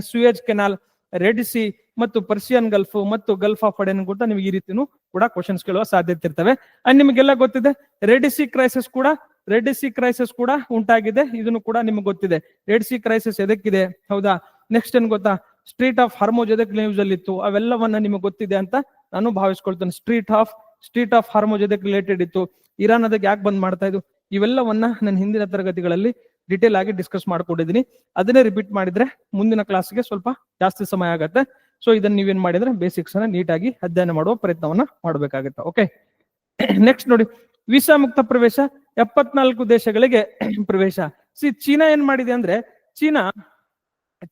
Speaker 1: ಸುಯೇಜ್ ಕೆನಾಲ್ ರೆಡ್ ಸಿ ಮತ್ತು ಪರ್ಷಿಯನ್ ಗಲ್ಫ್ ಮತ್ತು ಗಲ್ಫ್ ಆಫ್ ಅಡೆನ್ ಕೂಡ ನಿಮಗೆ ಈ ರೀತಿನೂ ಕೂಡ ಕ್ವಶನ್ಸ್ ಕೇಳುವ ಸಾಧ್ಯತೆ ಇರ್ತವೆ. ಅಂಡ್ ನಿಮಗೆಲ್ಲ ಗೊತ್ತಿದೆ, ರೆಡ್ ಸಿ ಕ್ರೈಸಿಸ್ ಕೂಡ, ರೆಡ್ ಸಿ ಕ್ರೈಸಿಸ್ ಕೂಡ ಉಂಟಾಗಿದೆ, ಇದನ್ನು ಕೂಡ ನಿಮ್ಗೆ ಗೊತ್ತಿದೆ. ರೆಡ್ ಸಿ ಕ್ರೈಸಿಸ್ ಎದಕ್ಕಿದೆ? ಹೌದಾ? ನೆಕ್ಸ್ಟ್ ಏನ್ ಗೊತ್ತಾ? ಸ್ಟ್ರೀಟ್ ಆಫ್ ಹರ್ಮೋಜ್ ಎದಕ್ ನ್ಯೂಸ್ ಅಲ್ಲಿ ಇತ್ತು? ಅವೆಲ್ಲವನ್ನ ನಿಮಗೆ ಗೊತ್ತಿದೆ ಅಂತ ನಾನು ಭಾವಿಸ್ಕೊಳ್ತೇನೆ. Strait of strait of Hormuz related ಇತ್ತು? ಇರಾನ್ ಅದಕ್ಕೆ ಯಾಕೆ ಬಂದ್ ಮಾಡ್ತಾ ಇದ್ದು? ಇವೆಲ್ಲವನ್ನ ನನ್ನ ಹಿಂದಿನ ತರಗತಿಗಳಲ್ಲಿ ಡಿಟೇಲ್ ಆಗಿ ಡಿಸ್ಕಸ್ ಮಾಡ್ಕೊಂಡಿದೀನಿ ಅದನ್ನೇ ರಿಪೀಟ್ ಮಾಡಿದ್ರೆ ಮುಂದಿನ ಕ್ಲಾಸ್ಗೆ ಸ್ವಲ್ಪ ಜಾಸ್ತಿ ಸಮಯ ಆಗತ್ತೆ. ಸೊ ಇದನ್ನ ನೀವೇನ್ ಮಾಡಿದ್ರೆ ಬೇಸಿಕ್ಸ್ ಅನ್ನ ನೀಟಾಗಿ ಅಧ್ಯಯನ ಮಾಡುವ ಪ್ರಯತ್ನವನ್ನ ಮಾಡಬೇಕಾಗುತ್ತೆ. ಓಕೆ ನೆಕ್ಸ್ಟ್ ನೋಡಿ. ವೀಸಾ ಮುಕ್ತ ಪ್ರವೇಶ, ಎಪ್ಪತ್ನಾಲ್ಕು ದೇಶಗಳಿಗೆ ಪ್ರವೇಶ. ಸಿ ಚೀನಾ ಏನ್ ಮಾಡಿದೆ ಅಂದ್ರೆ, ಚೀನಾ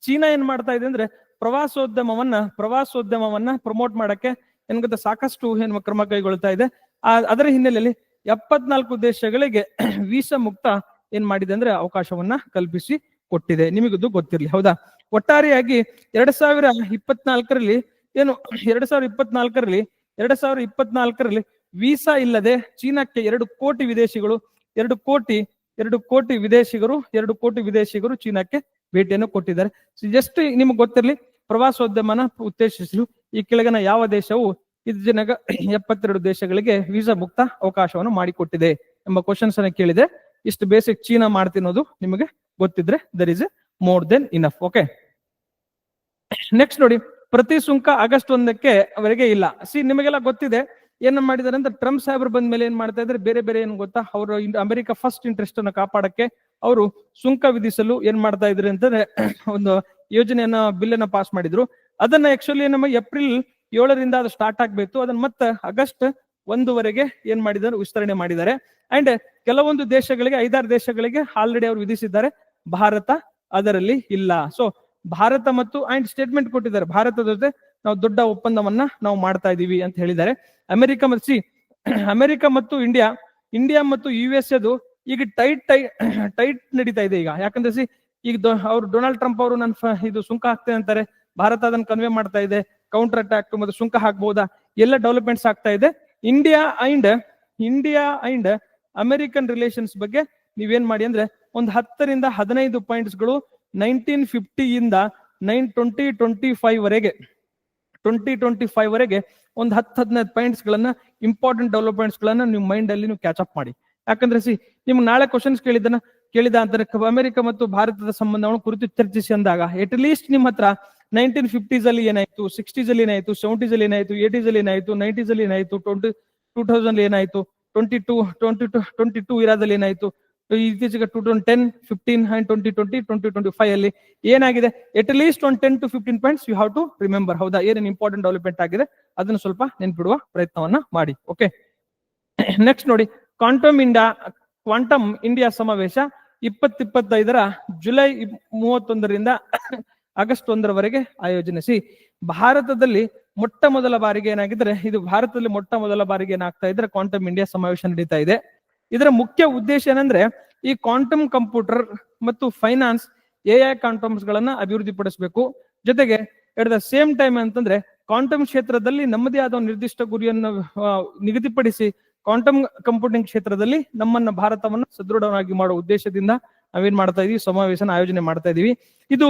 Speaker 1: ಚೀನಾ ಏನ್ ಮಾಡ್ತಾ ಇದೆ ಅಂದ್ರೆ, ಪ್ರವಾಸೋದ್ಯಮವನ್ನ ಪ್ರವಾಸೋದ್ಯಮವನ್ನ ಪ್ರಮೋಟ್ ಮಾಡಕ್ಕೆ ಏನ್ ಗೊತ್ತಾ, ಸಾಕಷ್ಟು ಏನು ಕ್ರಮ ಕೈಗೊಳ್ತಾ ಇದೆ. ಅದರ ಹಿನ್ನೆಲೆಯಲ್ಲಿ ಎಪ್ಪತ್ನಾಲ್ಕು ದೇಶಗಳಿಗೆ ವೀಸಾ ಮುಕ್ತ ಏನ್ ಮಾಡಿದೆ ಅಂದ್ರೆ ಅವಕಾಶವನ್ನ ಕಲ್ಪಿಸಿ ಕೊಟ್ಟಿದೆ. ನಿಮಗದು ಗೊತ್ತಿರ್ಲಿ. ಹೌದಾ? ಒಟ್ಟಾರೆಯಾಗಿ ಎರಡ್ ಸಾವಿರ ಇಪ್ಪತ್ನಾಲ್ಕರಲ್ಲಿ ಏನು, ಎರಡ್ ಸಾವಿರ ಇಪ್ಪತ್ನಾಲ್ಕರಲ್ಲಿ, ಎರಡ್ ಸಾವಿರ ಇಪ್ಪತ್ನಾಲ್ಕರಲ್ಲಿ ವೀಸಾ ಇಲ್ಲದೆ ಚೀನಾಕ್ಕೆ ಎರಡು ಕೋಟಿ ವಿದೇಶಿಗಳು, ಎರಡು ಕೋಟಿ ಎರಡು ಕೋಟಿ ವಿದೇಶಿಗರು, ಎರಡು ಕೋಟಿ ವಿದೇಶಿಗರು ಚೀನಾಕ್ಕೆ ಭೇಟಿಯನ್ನು ಕೊಟ್ಟಿದ್ದಾರೆ. ಜಸ್ಟ್ ನಿಮ್ಗೆ ಗೊತ್ತಿರಲಿ, ಪ್ರವಾಸೋದ್ಯಮನ ಉತ್ತೇಜಿಸಲು ಈ ಕೆಳಗಿನ ಯಾವ ದೇಶವು ಜನಗ ಎಪ್ಪತ್ತೆರಡು ದೇಶಗಳಿಗೆ ವೀಸಾ ಮುಕ್ತ ಅವಕಾಶವನ್ನು ಮಾಡಿಕೊಟ್ಟಿದೆ ಎಂಬ ಕ್ವಶನ್ಸ್ ಅನ್ನು ಕೇಳಿದೆ. ಇಷ್ಟು ಬೇಸಿಕ್ ಚೀನಾ ಮಾಡ್ತಿನ್ನೋದು ನಿಮಗೆ ಗೊತ್ತಿದ್ರೆ there is more than enough okay next ನೋಡಿ, ಪ್ರತಿ ಸುಂಕ ಆಗಸ್ಟ್ ಒಂದಕ್ಕೆ ಅವರಿಗೆ ಇಲ್ಲ. ಸಿ ನಿಮಗೆಲ್ಲ ಗೊತ್ತಿದೆ, ಏನ್ ಮಾಡಿದ್ದಾರೆ ಅಂತ ಟ್ರಂಪ್ ಸಾಹೇಬ್ರು ಬಂದ ಮೇಲೆ ಏನ್ ಮಾಡ್ತಾ ಇದ್ರೆ ಬೇರೆ ಬೇರೆ ಏನ್ ಗೊತ್ತಾ? ಅವರು ಅಮೆರಿಕ ಫಸ್ಟ್ ಇಂಟ್ರೆಸ್ಟ್ ಅನ್ನು ಕಾಪಾಡಕ್ಕೆ ಅವರು ಸುಂಕ ವಿಧಿಸಲು ಏನ್ ಮಾಡ್ತಾ ಇದ್ರು ಅಂತಂದ್ರೆ ಒಂದು ಯೋಜನೆಯನ್ನ ಬಿಲ್ ಅನ್ನ ಪಾಸ್ ಮಾಡಿದ್ರು. ಅದನ್ನ ಆಕ್ಚುಲಿ ನಮ್ಮ ಏಪ್ರಿಲ್ ಏಳರಿಂದ ಅದು ಸ್ಟಾರ್ಟ್ ಆಗ್ಬೇಕು. ಅದನ್ನ ಮತ್ತೆ ಆಗಸ್ಟ್ ಒಂದುವರೆಗೆ ಏನ್ ಮಾಡಿದ್ದಾರೆ? ವಿಸ್ತರಣೆ ಮಾಡಿದ್ದಾರೆ. ಅಂಡ್ ಕೆಲವೊಂದು ದೇಶಗಳಿಗೆ, ಐದಾರು ದೇಶಗಳಿಗೆ ಆಲ್ರೆಡಿ ಅವರು ವಿಧಿಸಿದ್ದಾರೆ. ಭಾರತ ಅದರಲ್ಲಿ ಇಲ್ಲ. ಸೊ ಭಾರತ ಮತ್ತು ಅಂಡ್ ಸ್ಟೇಟ್ಮೆಂಟ್ ಕೊಟ್ಟಿದ್ದಾರೆ. ಭಾರತದ ಜೊತೆ ನಾವು ದೊಡ್ಡ ಒಪ್ಪಂದವನ್ನ ನಾವು ಮಾಡ್ತಾ ಇದೀವಿ ಅಂತ ಹೇಳಿದ್ದಾರೆ. ಅಮೆರಿಕ ಮತ್ತು ಸಿ ಅಮೆರಿಕ ಮತ್ತು ಇಂಡಿಯಾ ಇಂಡಿಯಾ ಮತ್ತು ಯು ಎಸ್ ಎದು ಈಗ ಟೈಟ್ ಟೈ ಟೈಟ್ ನಡೀತಾ ಇದೆ ಈಗ. ಯಾಕಂದ್ರೆ ಸಿ ಈಗ ಅವ್ರು ಡೊನಾಲ್ಡ್ ಟ್ರಂಪ್ ಅವರು ನನ್ನ ಇದು ಸುಂಕ ಹಾಕ್ತೇನೆ ಅಂತಾರೆ. ಭಾರತ ಅದನ್ನ ಕನ್ವೆ ಮಾಡ್ತಾ ಇದೆ. ಕೌಂಟರ್ ಅಟ್ಯಾಕ್ ಮತ್ತು ಸುಂಕ ಹಾಕ್ಬಹುದಾ ಎಲ್ಲ ಡೆವಲಪ್ಮೆಂಟ್ಸ್ ಆಗ್ತಾ ಇದೆ. India and India and American relations ಬಗ್ಗೆ ನೀವೇನ್ ಮಾಡಿ ಅಂದ್ರೆ ಒಂದು ಹತ್ತರಿಂದ ಹದಿನೈದು ಪಾಯಿಂಟ್ಸ್ಗಳು ನೈನ್ಟೀನ್ ಫಿಫ್ಟಿಯಿಂದ ನೈನ್ ಟ್ವೆಂಟಿ ಟ್ವೆಂಟಿ ಫೈವ್ ವರೆಗೆ ಟ್ವೆಂಟಿ ಟ್ವೆಂಟಿ ಫೈವ್ ವರೆಗೆ ಒಂದು ಹತ್ತು ಹದಿನೈದು ಪಾಯಿಂಟ್ಸ್ ಗಳನ್ನ ಇಂಪಾರ್ಟೆಂಟ್ ಡೆವಲಪ್ಮೆಂಟ್ಸ್ ಗಳನ್ನ ನಿಮ್ಮ ಮೈಂಡ್ ಅಲ್ಲಿ ನೀವು ಕ್ಯಾಚ್ ಅಪ್ ಮಾಡಿ. ಯಾಕಂದ್ರೆ ಸಿ, ನಿಮ್ಗೆ ನಾಳೆ ಕ್ವಶನ್ಸ್ ಕೇಳಿದನ ಕೇಳಿದ ಅಂತ ಅಮೆರಿಕ ಮತ್ತು ಭಾರತದ ಸಂಬಂಧವನ್ನು ಕುರಿತು ಚರ್ಚಿಸಿ ಅಂದಾಗ ಎಟ್ ಲೀಸ್ಟ್ ನಿಮ್ಮ ಹತ್ರ ನೈನ್ಟೀನ್ ಫಿಫ್ಟೀಸ್ ಅಲ್ಲಿ ಏನಾಯ್ತು, ಸಿಕ್ಸ್ಟೀಸ್ ಅಲ್ಲಿ ಏನಾಯ್ತು, ಸೆವೆಂಟೀಸ್ ಅಲ್ಲಿ ಏನಾಯ್ತು ಏಟೀಸ್ ಅಲ್ಲಿ ಏನಾಯ್ತು ಅಲ್ಲಿ ಏನಾಯ್ತು, ಟ್ವೆಂಟಿ, ಟೂ ತೌಸಂಡ್ ಏನಾಯ್ತು, twenty two, twenty two, twenty two ಇರಾದಲ್ಲಿ ಏನಾಯ್ತು ಇತ್ತೀಚೆಗೆ two thousand ten, fifteen and twenty twenty twenty twenty five ಅಲ್ಲಿ ಏನಾಗಿದೆ? ಎಟ್ ಲೀಸ್ಟ್ ಒಂದು ten to fifteen points you have to remember ಹೌದಾ? ಏನೇನು ಇಂಪಾರ್ಟೆಂಟ್ ಡೆವಲಪ್ಮೆಂಟ್ ಆಗಿದೆ? ಅದನ್ನು ಸ್ವಲ್ಪ ನೆನ್ಪಿಡುವ ಪ್ರಯತ್ನವನ್ನ ಮಾಡಿ ಓಕೆ ನೆಕ್ಸ್ಟ್ ನೋಡಿ ಕ್ವಾಂಟಮ್ ಇಂಡಿಯಾ ಕ್ವಾಂಟಮ್ ಇಂಡಿಯಾ ಸಮಾವೇಶ ಇಪ್ಪತ್ತಿಪ್ಪತ್ತೈದರ ಜುಲೈ ಮೂವತ್ತೊಂದರಿಂದ ಆಗಸ್ಟ್ ಒಂದರವರೆಗೆ ಆಯೋಜನಿಸಿ. ಭಾರತದಲ್ಲಿ ಮೊಟ್ಟ ಮೊದಲ ಬಾರಿಗೆ ಏನಾಗಿದ್ರೆ ಇದು ಭಾರತದಲ್ಲಿ ಮೊಟ್ಟ ಮೊದಲ ಬಾರಿಗೆ ಏನಾಗ್ತಾ ಇದ್ರೆ ಕ್ವಾಂಟಮ್ ಇಂಡಿಯಾ ಸಮಾವೇಶ ನಡೀತಾ ಇದೆ. ಇದರ ಮುಖ್ಯ ಉದ್ದೇಶ ಏನಂದ್ರೆ, ಈ ಕ್ವಾಂಟಮ್ ಕಂಪ್ಯೂಟರ್ ಮತ್ತು ಫೈನಾನ್ಸ್ ಎ ಐ ಕಾಂಟಮ್ಸ್ ಗಳನ್ನ ಅಭಿವೃದ್ಧಿಪಡಿಸಬೇಕು. ಜೊತೆಗೆ ಎಟ್ ದ ಸೇಮ್ ಟೈಮ್ ಅಂತಂದ್ರೆ, ಕ್ವಾಂಟಮ್ ಕ್ಷೇತ್ರದಲ್ಲಿ ನಮ್ಮದೇ ಆದ ನಿರ್ದಿಷ್ಟ ಗುರಿಯನ್ನು ನಿಗದಿಪಡಿಸಿ ಕ್ವಾಂಟಮ್ ಕಂಪ್ಯೂಟಿಂಗ್ ಕ್ಷೇತ್ರದಲ್ಲಿ ನಮ್ಮನ್ನ ಭಾರತವನ್ನು ಸದೃಢವಾಗಿ ಮಾಡುವ ಉದ್ದೇಶದಿಂದ ನಾವೇನ್ ಮಾಡ್ತಾ ಇದೀವಿ? ಸಮಾವೇಶನ ಆಯೋಜನೆ ಮಾಡ್ತಾ ಇದೀವಿ. ಇದು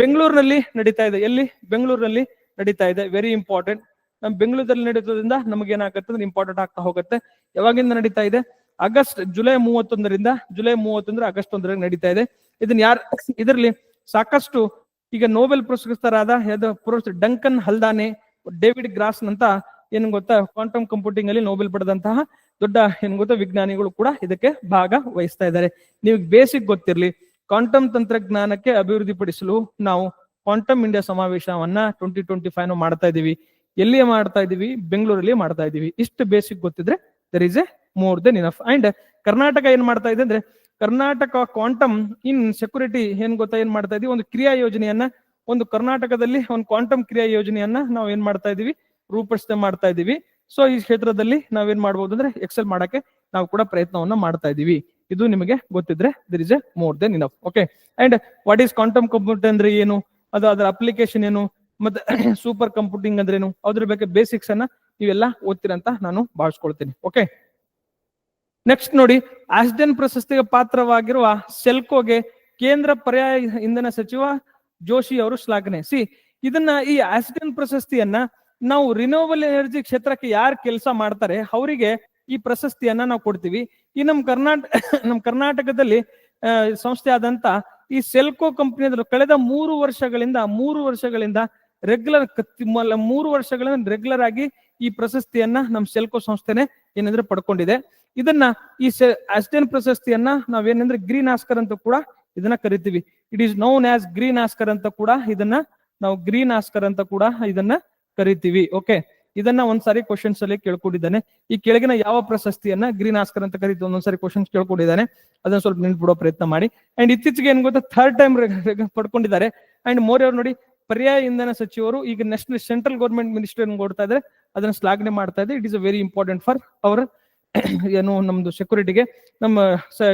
Speaker 1: ಬೆಂಗಳೂರಿನಲ್ಲಿ ನಡೀತಾ ಇದೆ. ಎಲ್ಲಿ? ಬೆಂಗಳೂರಿನಲ್ಲಿ ನಡೀತಾ ಇದೆ. ವೆರಿ ಇಂಪಾರ್ಟೆಂಟ್ ನಮ್ ಬೆಂಗಳೂರಲ್ಲಿ ನಡೀತೋದ್ರಿಂದ ನಮ್ಗೆ ಏನಾಗುತ್ತೆ ಅಂದ್ರೆ ಇಂಪಾರ್ಟೆಂಟ್ ಆಗ್ತಾ ಹೋಗುತ್ತೆ. ಯಾವಾಗಿಂದ ನಡೀತಾ ಇದೆ? ಆಗಸ್ಟ್, ಜುಲೈ ಮೂವತ್ತೊಂದರಿಂದ ಜುಲೈ ಮೂವತ್ತೊಂದರ ಆಗಸ್ಟ್ ಒಂದರಲ್ಲಿ ನಡೀತಾ ಇದೆ. ಇದನ್ನ ಯಾರು ಇದರಲ್ಲಿ ಸಾಕಷ್ಟು ಈಗ ನೋಬೆಲ್ ಪುರಸ್ಕೃತರಾದ ಯಾವ್ದು ಪುರಸ್ ಡಂಕನ್ ಹಲ್ದಾನೆ, ಡೇವಿಡ್ ಗ್ರಾಸ್ ಅಂತ ಏನ್ ಗೊತ್ತಾ? ಕ್ವಾಂಟಮ್ ಕಂಪ್ಯೂಟಿಂಗ್ ಅಲ್ಲಿ ನೋಬೆಲ್ ಪಡೆದಂತಹ ದೊಡ್ಡ, ಏನ್ ಗೊತ್ತಾ, ವಿಜ್ಞಾನಿಗಳು ಕೂಡ ಇದಕ್ಕೆ ಭಾಗ ವಹಿಸ್ತಾ ಇದ್ದಾರೆ. ನೀವು ಬೇಸಿಕ್ ಗೊತ್ತಿರ್ಲಿ ಕ್ವಾಂಟಮ್ ತಂತ್ರಜ್ಞಾನಕ್ಕೆ ಅಭಿವೃದ್ಧಿಪಡಿಸಲು ನಾವು ಕ್ವಾಂಟಮ್ ಇಂಡಿಯಾ ಸಮಾವೇಶವನ್ನ ಟ್ವೆಂಟಿ ಟ್ವೆಂಟಿ ಫೈವ್ ಮಾಡ್ತಾ ಇದೀವಿ ಎಲ್ಲಿ ಮಾಡ್ತಾ ಇದೀವಿ ಬೆಂಗಳೂರಲ್ಲಿ ಮಾಡ್ತಾ ಇದೀವಿ ಇಷ್ಟು ಬೇಸಿಕ್ ಗೊತ್ತಿದ್ರೆ there is a more than enough and Karnataka ಏನ್ ಮಾಡ್ತಾ ಇದೆ ಅಂದ್ರೆ, ಕರ್ನಾಟಕ ಕ್ವಾಂಟಮ್ ಇನ್ ಸೆಕ್ಯೂರಿಟಿ ಏನ್ ಗೊತ್ತಾ, ಏನ್ ಮಾಡ್ತಾ ಇದೀವಿ? ಒಂದು ಕ್ರಿಯಾ ಯೋಜನೆಯನ್ನ, ಒಂದು ಕರ್ನಾಟಕದಲ್ಲಿ ಒಂದು ಕ್ವಾಂಟಮ್ ಕ್ರಿಯಾ ಯೋಜನೆಯನ್ನ ನಾವು ಏನ್ ಮಾಡ್ತಾ ಇದೀವಿ? ರೂಪಿಸದೆ ಮಾಡ್ತಾ ಇದೀವಿ. ಸೊ ಈ ಕ್ಷೇತ್ರದಲ್ಲಿ ನಾವೇನ್ ಮಾಡ್ಬೋದು ಅಂದ್ರೆ ಎಕ್ಸೆಲ್ ಮಾಡಕ್ಕೆ ನಾವು ಕೂಡ ಪ್ರಯತ್ನವನ್ನ ಮಾಡ್ತಾ ಇದೀವಿ ಇದು ನಿಮಗೆ ಗೊತ್ತಿದ್ರೆ there is a more than enough okay and what is quantum computer ಅಂದ್ರೆ ಏನು? ಅದು ಅದರ ಅಪ್ಲಿಕೇಶನ್ ಏನು? ಮತ್ತೆ ಸೂಪರ್ ಕಂಪ್ಯೂಟಿಂಗ್ ಅಂದ್ರೆ ಏನು? ಅದ್ರ ಬಗ್ಗೆ ಬೇಸಿಕ್ಸ್ ಅನ್ನ ನೀವೆಲ್ಲ ಅಂತ ನಾನು ಭಾವಿಸ್ಕೊಳ್ತೀನಿ ಓಕೆ ನೆಕ್ಸ್ಟ್ ನೋಡಿ ಆಸ್ಡೆನ್ ಪ್ರಶಸ್ತಿಗೆ ಪಾತ್ರವಾಗಿರುವ ಸೆಲ್ಕೋಗೆ ಕೇಂದ್ರ ಪರ್ಯಾಯ ಇಂಧನ ಸಚಿವ ಜೋಶಿ ಅವರು ಶ್ಲಾಘನೆ. ಸಿ ಇದನ್ನ ಈ ಆಸ್ಡೆನ್ ಪ್ರಶಸ್ತಿಯನ್ನ ನಾವು ರಿನೋವಲ್ ಎನರ್ಜಿ ಕ್ಷೇತ್ರಕ್ಕೆ ಯಾರು ಕೆಲಸ ಮಾಡ್ತಾರೆ, ಅವರಿಗೆ ಈ ಪ್ರಶಸ್ತಿಯನ್ನ ನಾವು ಕೊಡ್ತೀವಿ. ಈ ನಮ್ಮ ಕರ್ನಾಟಕ ನಮ್ಮ ಕರ್ನಾಟಕದಲ್ಲಿ ಸಂಸ್ಥೆ ಆದಂತ ಈ ಸೆಲ್ಕೋ ಕಂಪನಿ ಕಳೆದ ಮೂರು ವರ್ಷಗಳಿಂದ ಮೂರು ವರ್ಷಗಳಿಂದ ರೆಗ್ಯುಲರ್ ಮೂರು ವರ್ಷಗಳಿಂದ ರೆಗ್ಯುಲರ್ ಆಗಿ ಈ ಪ್ರಶಸ್ತಿಯನ್ನ ನಮ್ಮ ಸೆಲ್ಕೋ ಸಂಸ್ಥೆನೆ ಏನಂದ್ರೆ ಪಡ್ಕೊಂಡಿದೆ. ಇದನ್ನ ಈ ಅಸ್ಟೇನ್ ಪ್ರಶಸ್ತಿಯನ್ನ ನಾವೇನಂದ್ರೆ ಗ್ರೀನ್ ಆಸ್ಕರ್ ಅಂತ ಕೂಡ ಇದನ್ನ ಕರಿತೀವಿ. It is known as green Oscar ಅಂತ ಕೂಡ ಇದನ್ನ ನಾವು ಗ್ರೀನ್ ಆಸ್ಕರ್ ಅಂತ ಕೂಡ ಇದನ್ನ ಕರಿತೀವಿ. ಓಕೆ ಇದನ್ನ ಒಂದ್ಸಾರಿ ಕ್ವಶನ್ಸ್ ಅಲ್ಲಿ ಕೇಳ್ಕೊಂಡಿದ್ದಾನೆ. ಈ ಕೆಳಗಿನ ಯಾವ ಪ್ರಶಸ್ತಿಯನ್ನ ಗ್ರೀನ್ ಆಸ್ಕರ್ ಅಂತ ಕರಿತು ಒಂದೊಂದ್ಸಾರಿ ಕ್ವಶನ್ಸ್ ಕೇಳ್ಕೊಂಡಿದ್ದಾನೆ. ಅದನ್ನ ಸ್ವಲ್ಪ ನೆನ್ಪಿಡೋ ಪ್ರಯತ್ನ ಮಾಡಿ. ಅಂಡ್ ಇತ್ತೀಚೆಗೆ ಏನ್ ಗೊತ್ತಾ ಥರ್ಡ್ ಟೈಮ್ ಪಡ್ಕೊಂಡಿದ್ದಾರೆ. ಅಂಡ್ ಮೋರಿ ಅವ್ರು ನೋಡಿ, ಪರ್ಯಾಯ ಇಂಧನ ಸಚಿವರು ಈಗ ನೆಕ್ಸ್ಟ್ ಸೆಂಟ್ರಲ್ ಗೌರ್ಮೆಂಟ್ ಮಿನಿಸ್ಟರ್ ಕೊಡ್ತಾ ಇದ್ರೆ ಅದನ್ನ ಶ್ಲಾಘನೆ ಮಾಡ್ತಾ ಇದೆ it is very important for our ಏನು ನಮ್ದು ಸೆಕ್ಯೂರಿಟಿಗೆ ನಮ್ಮ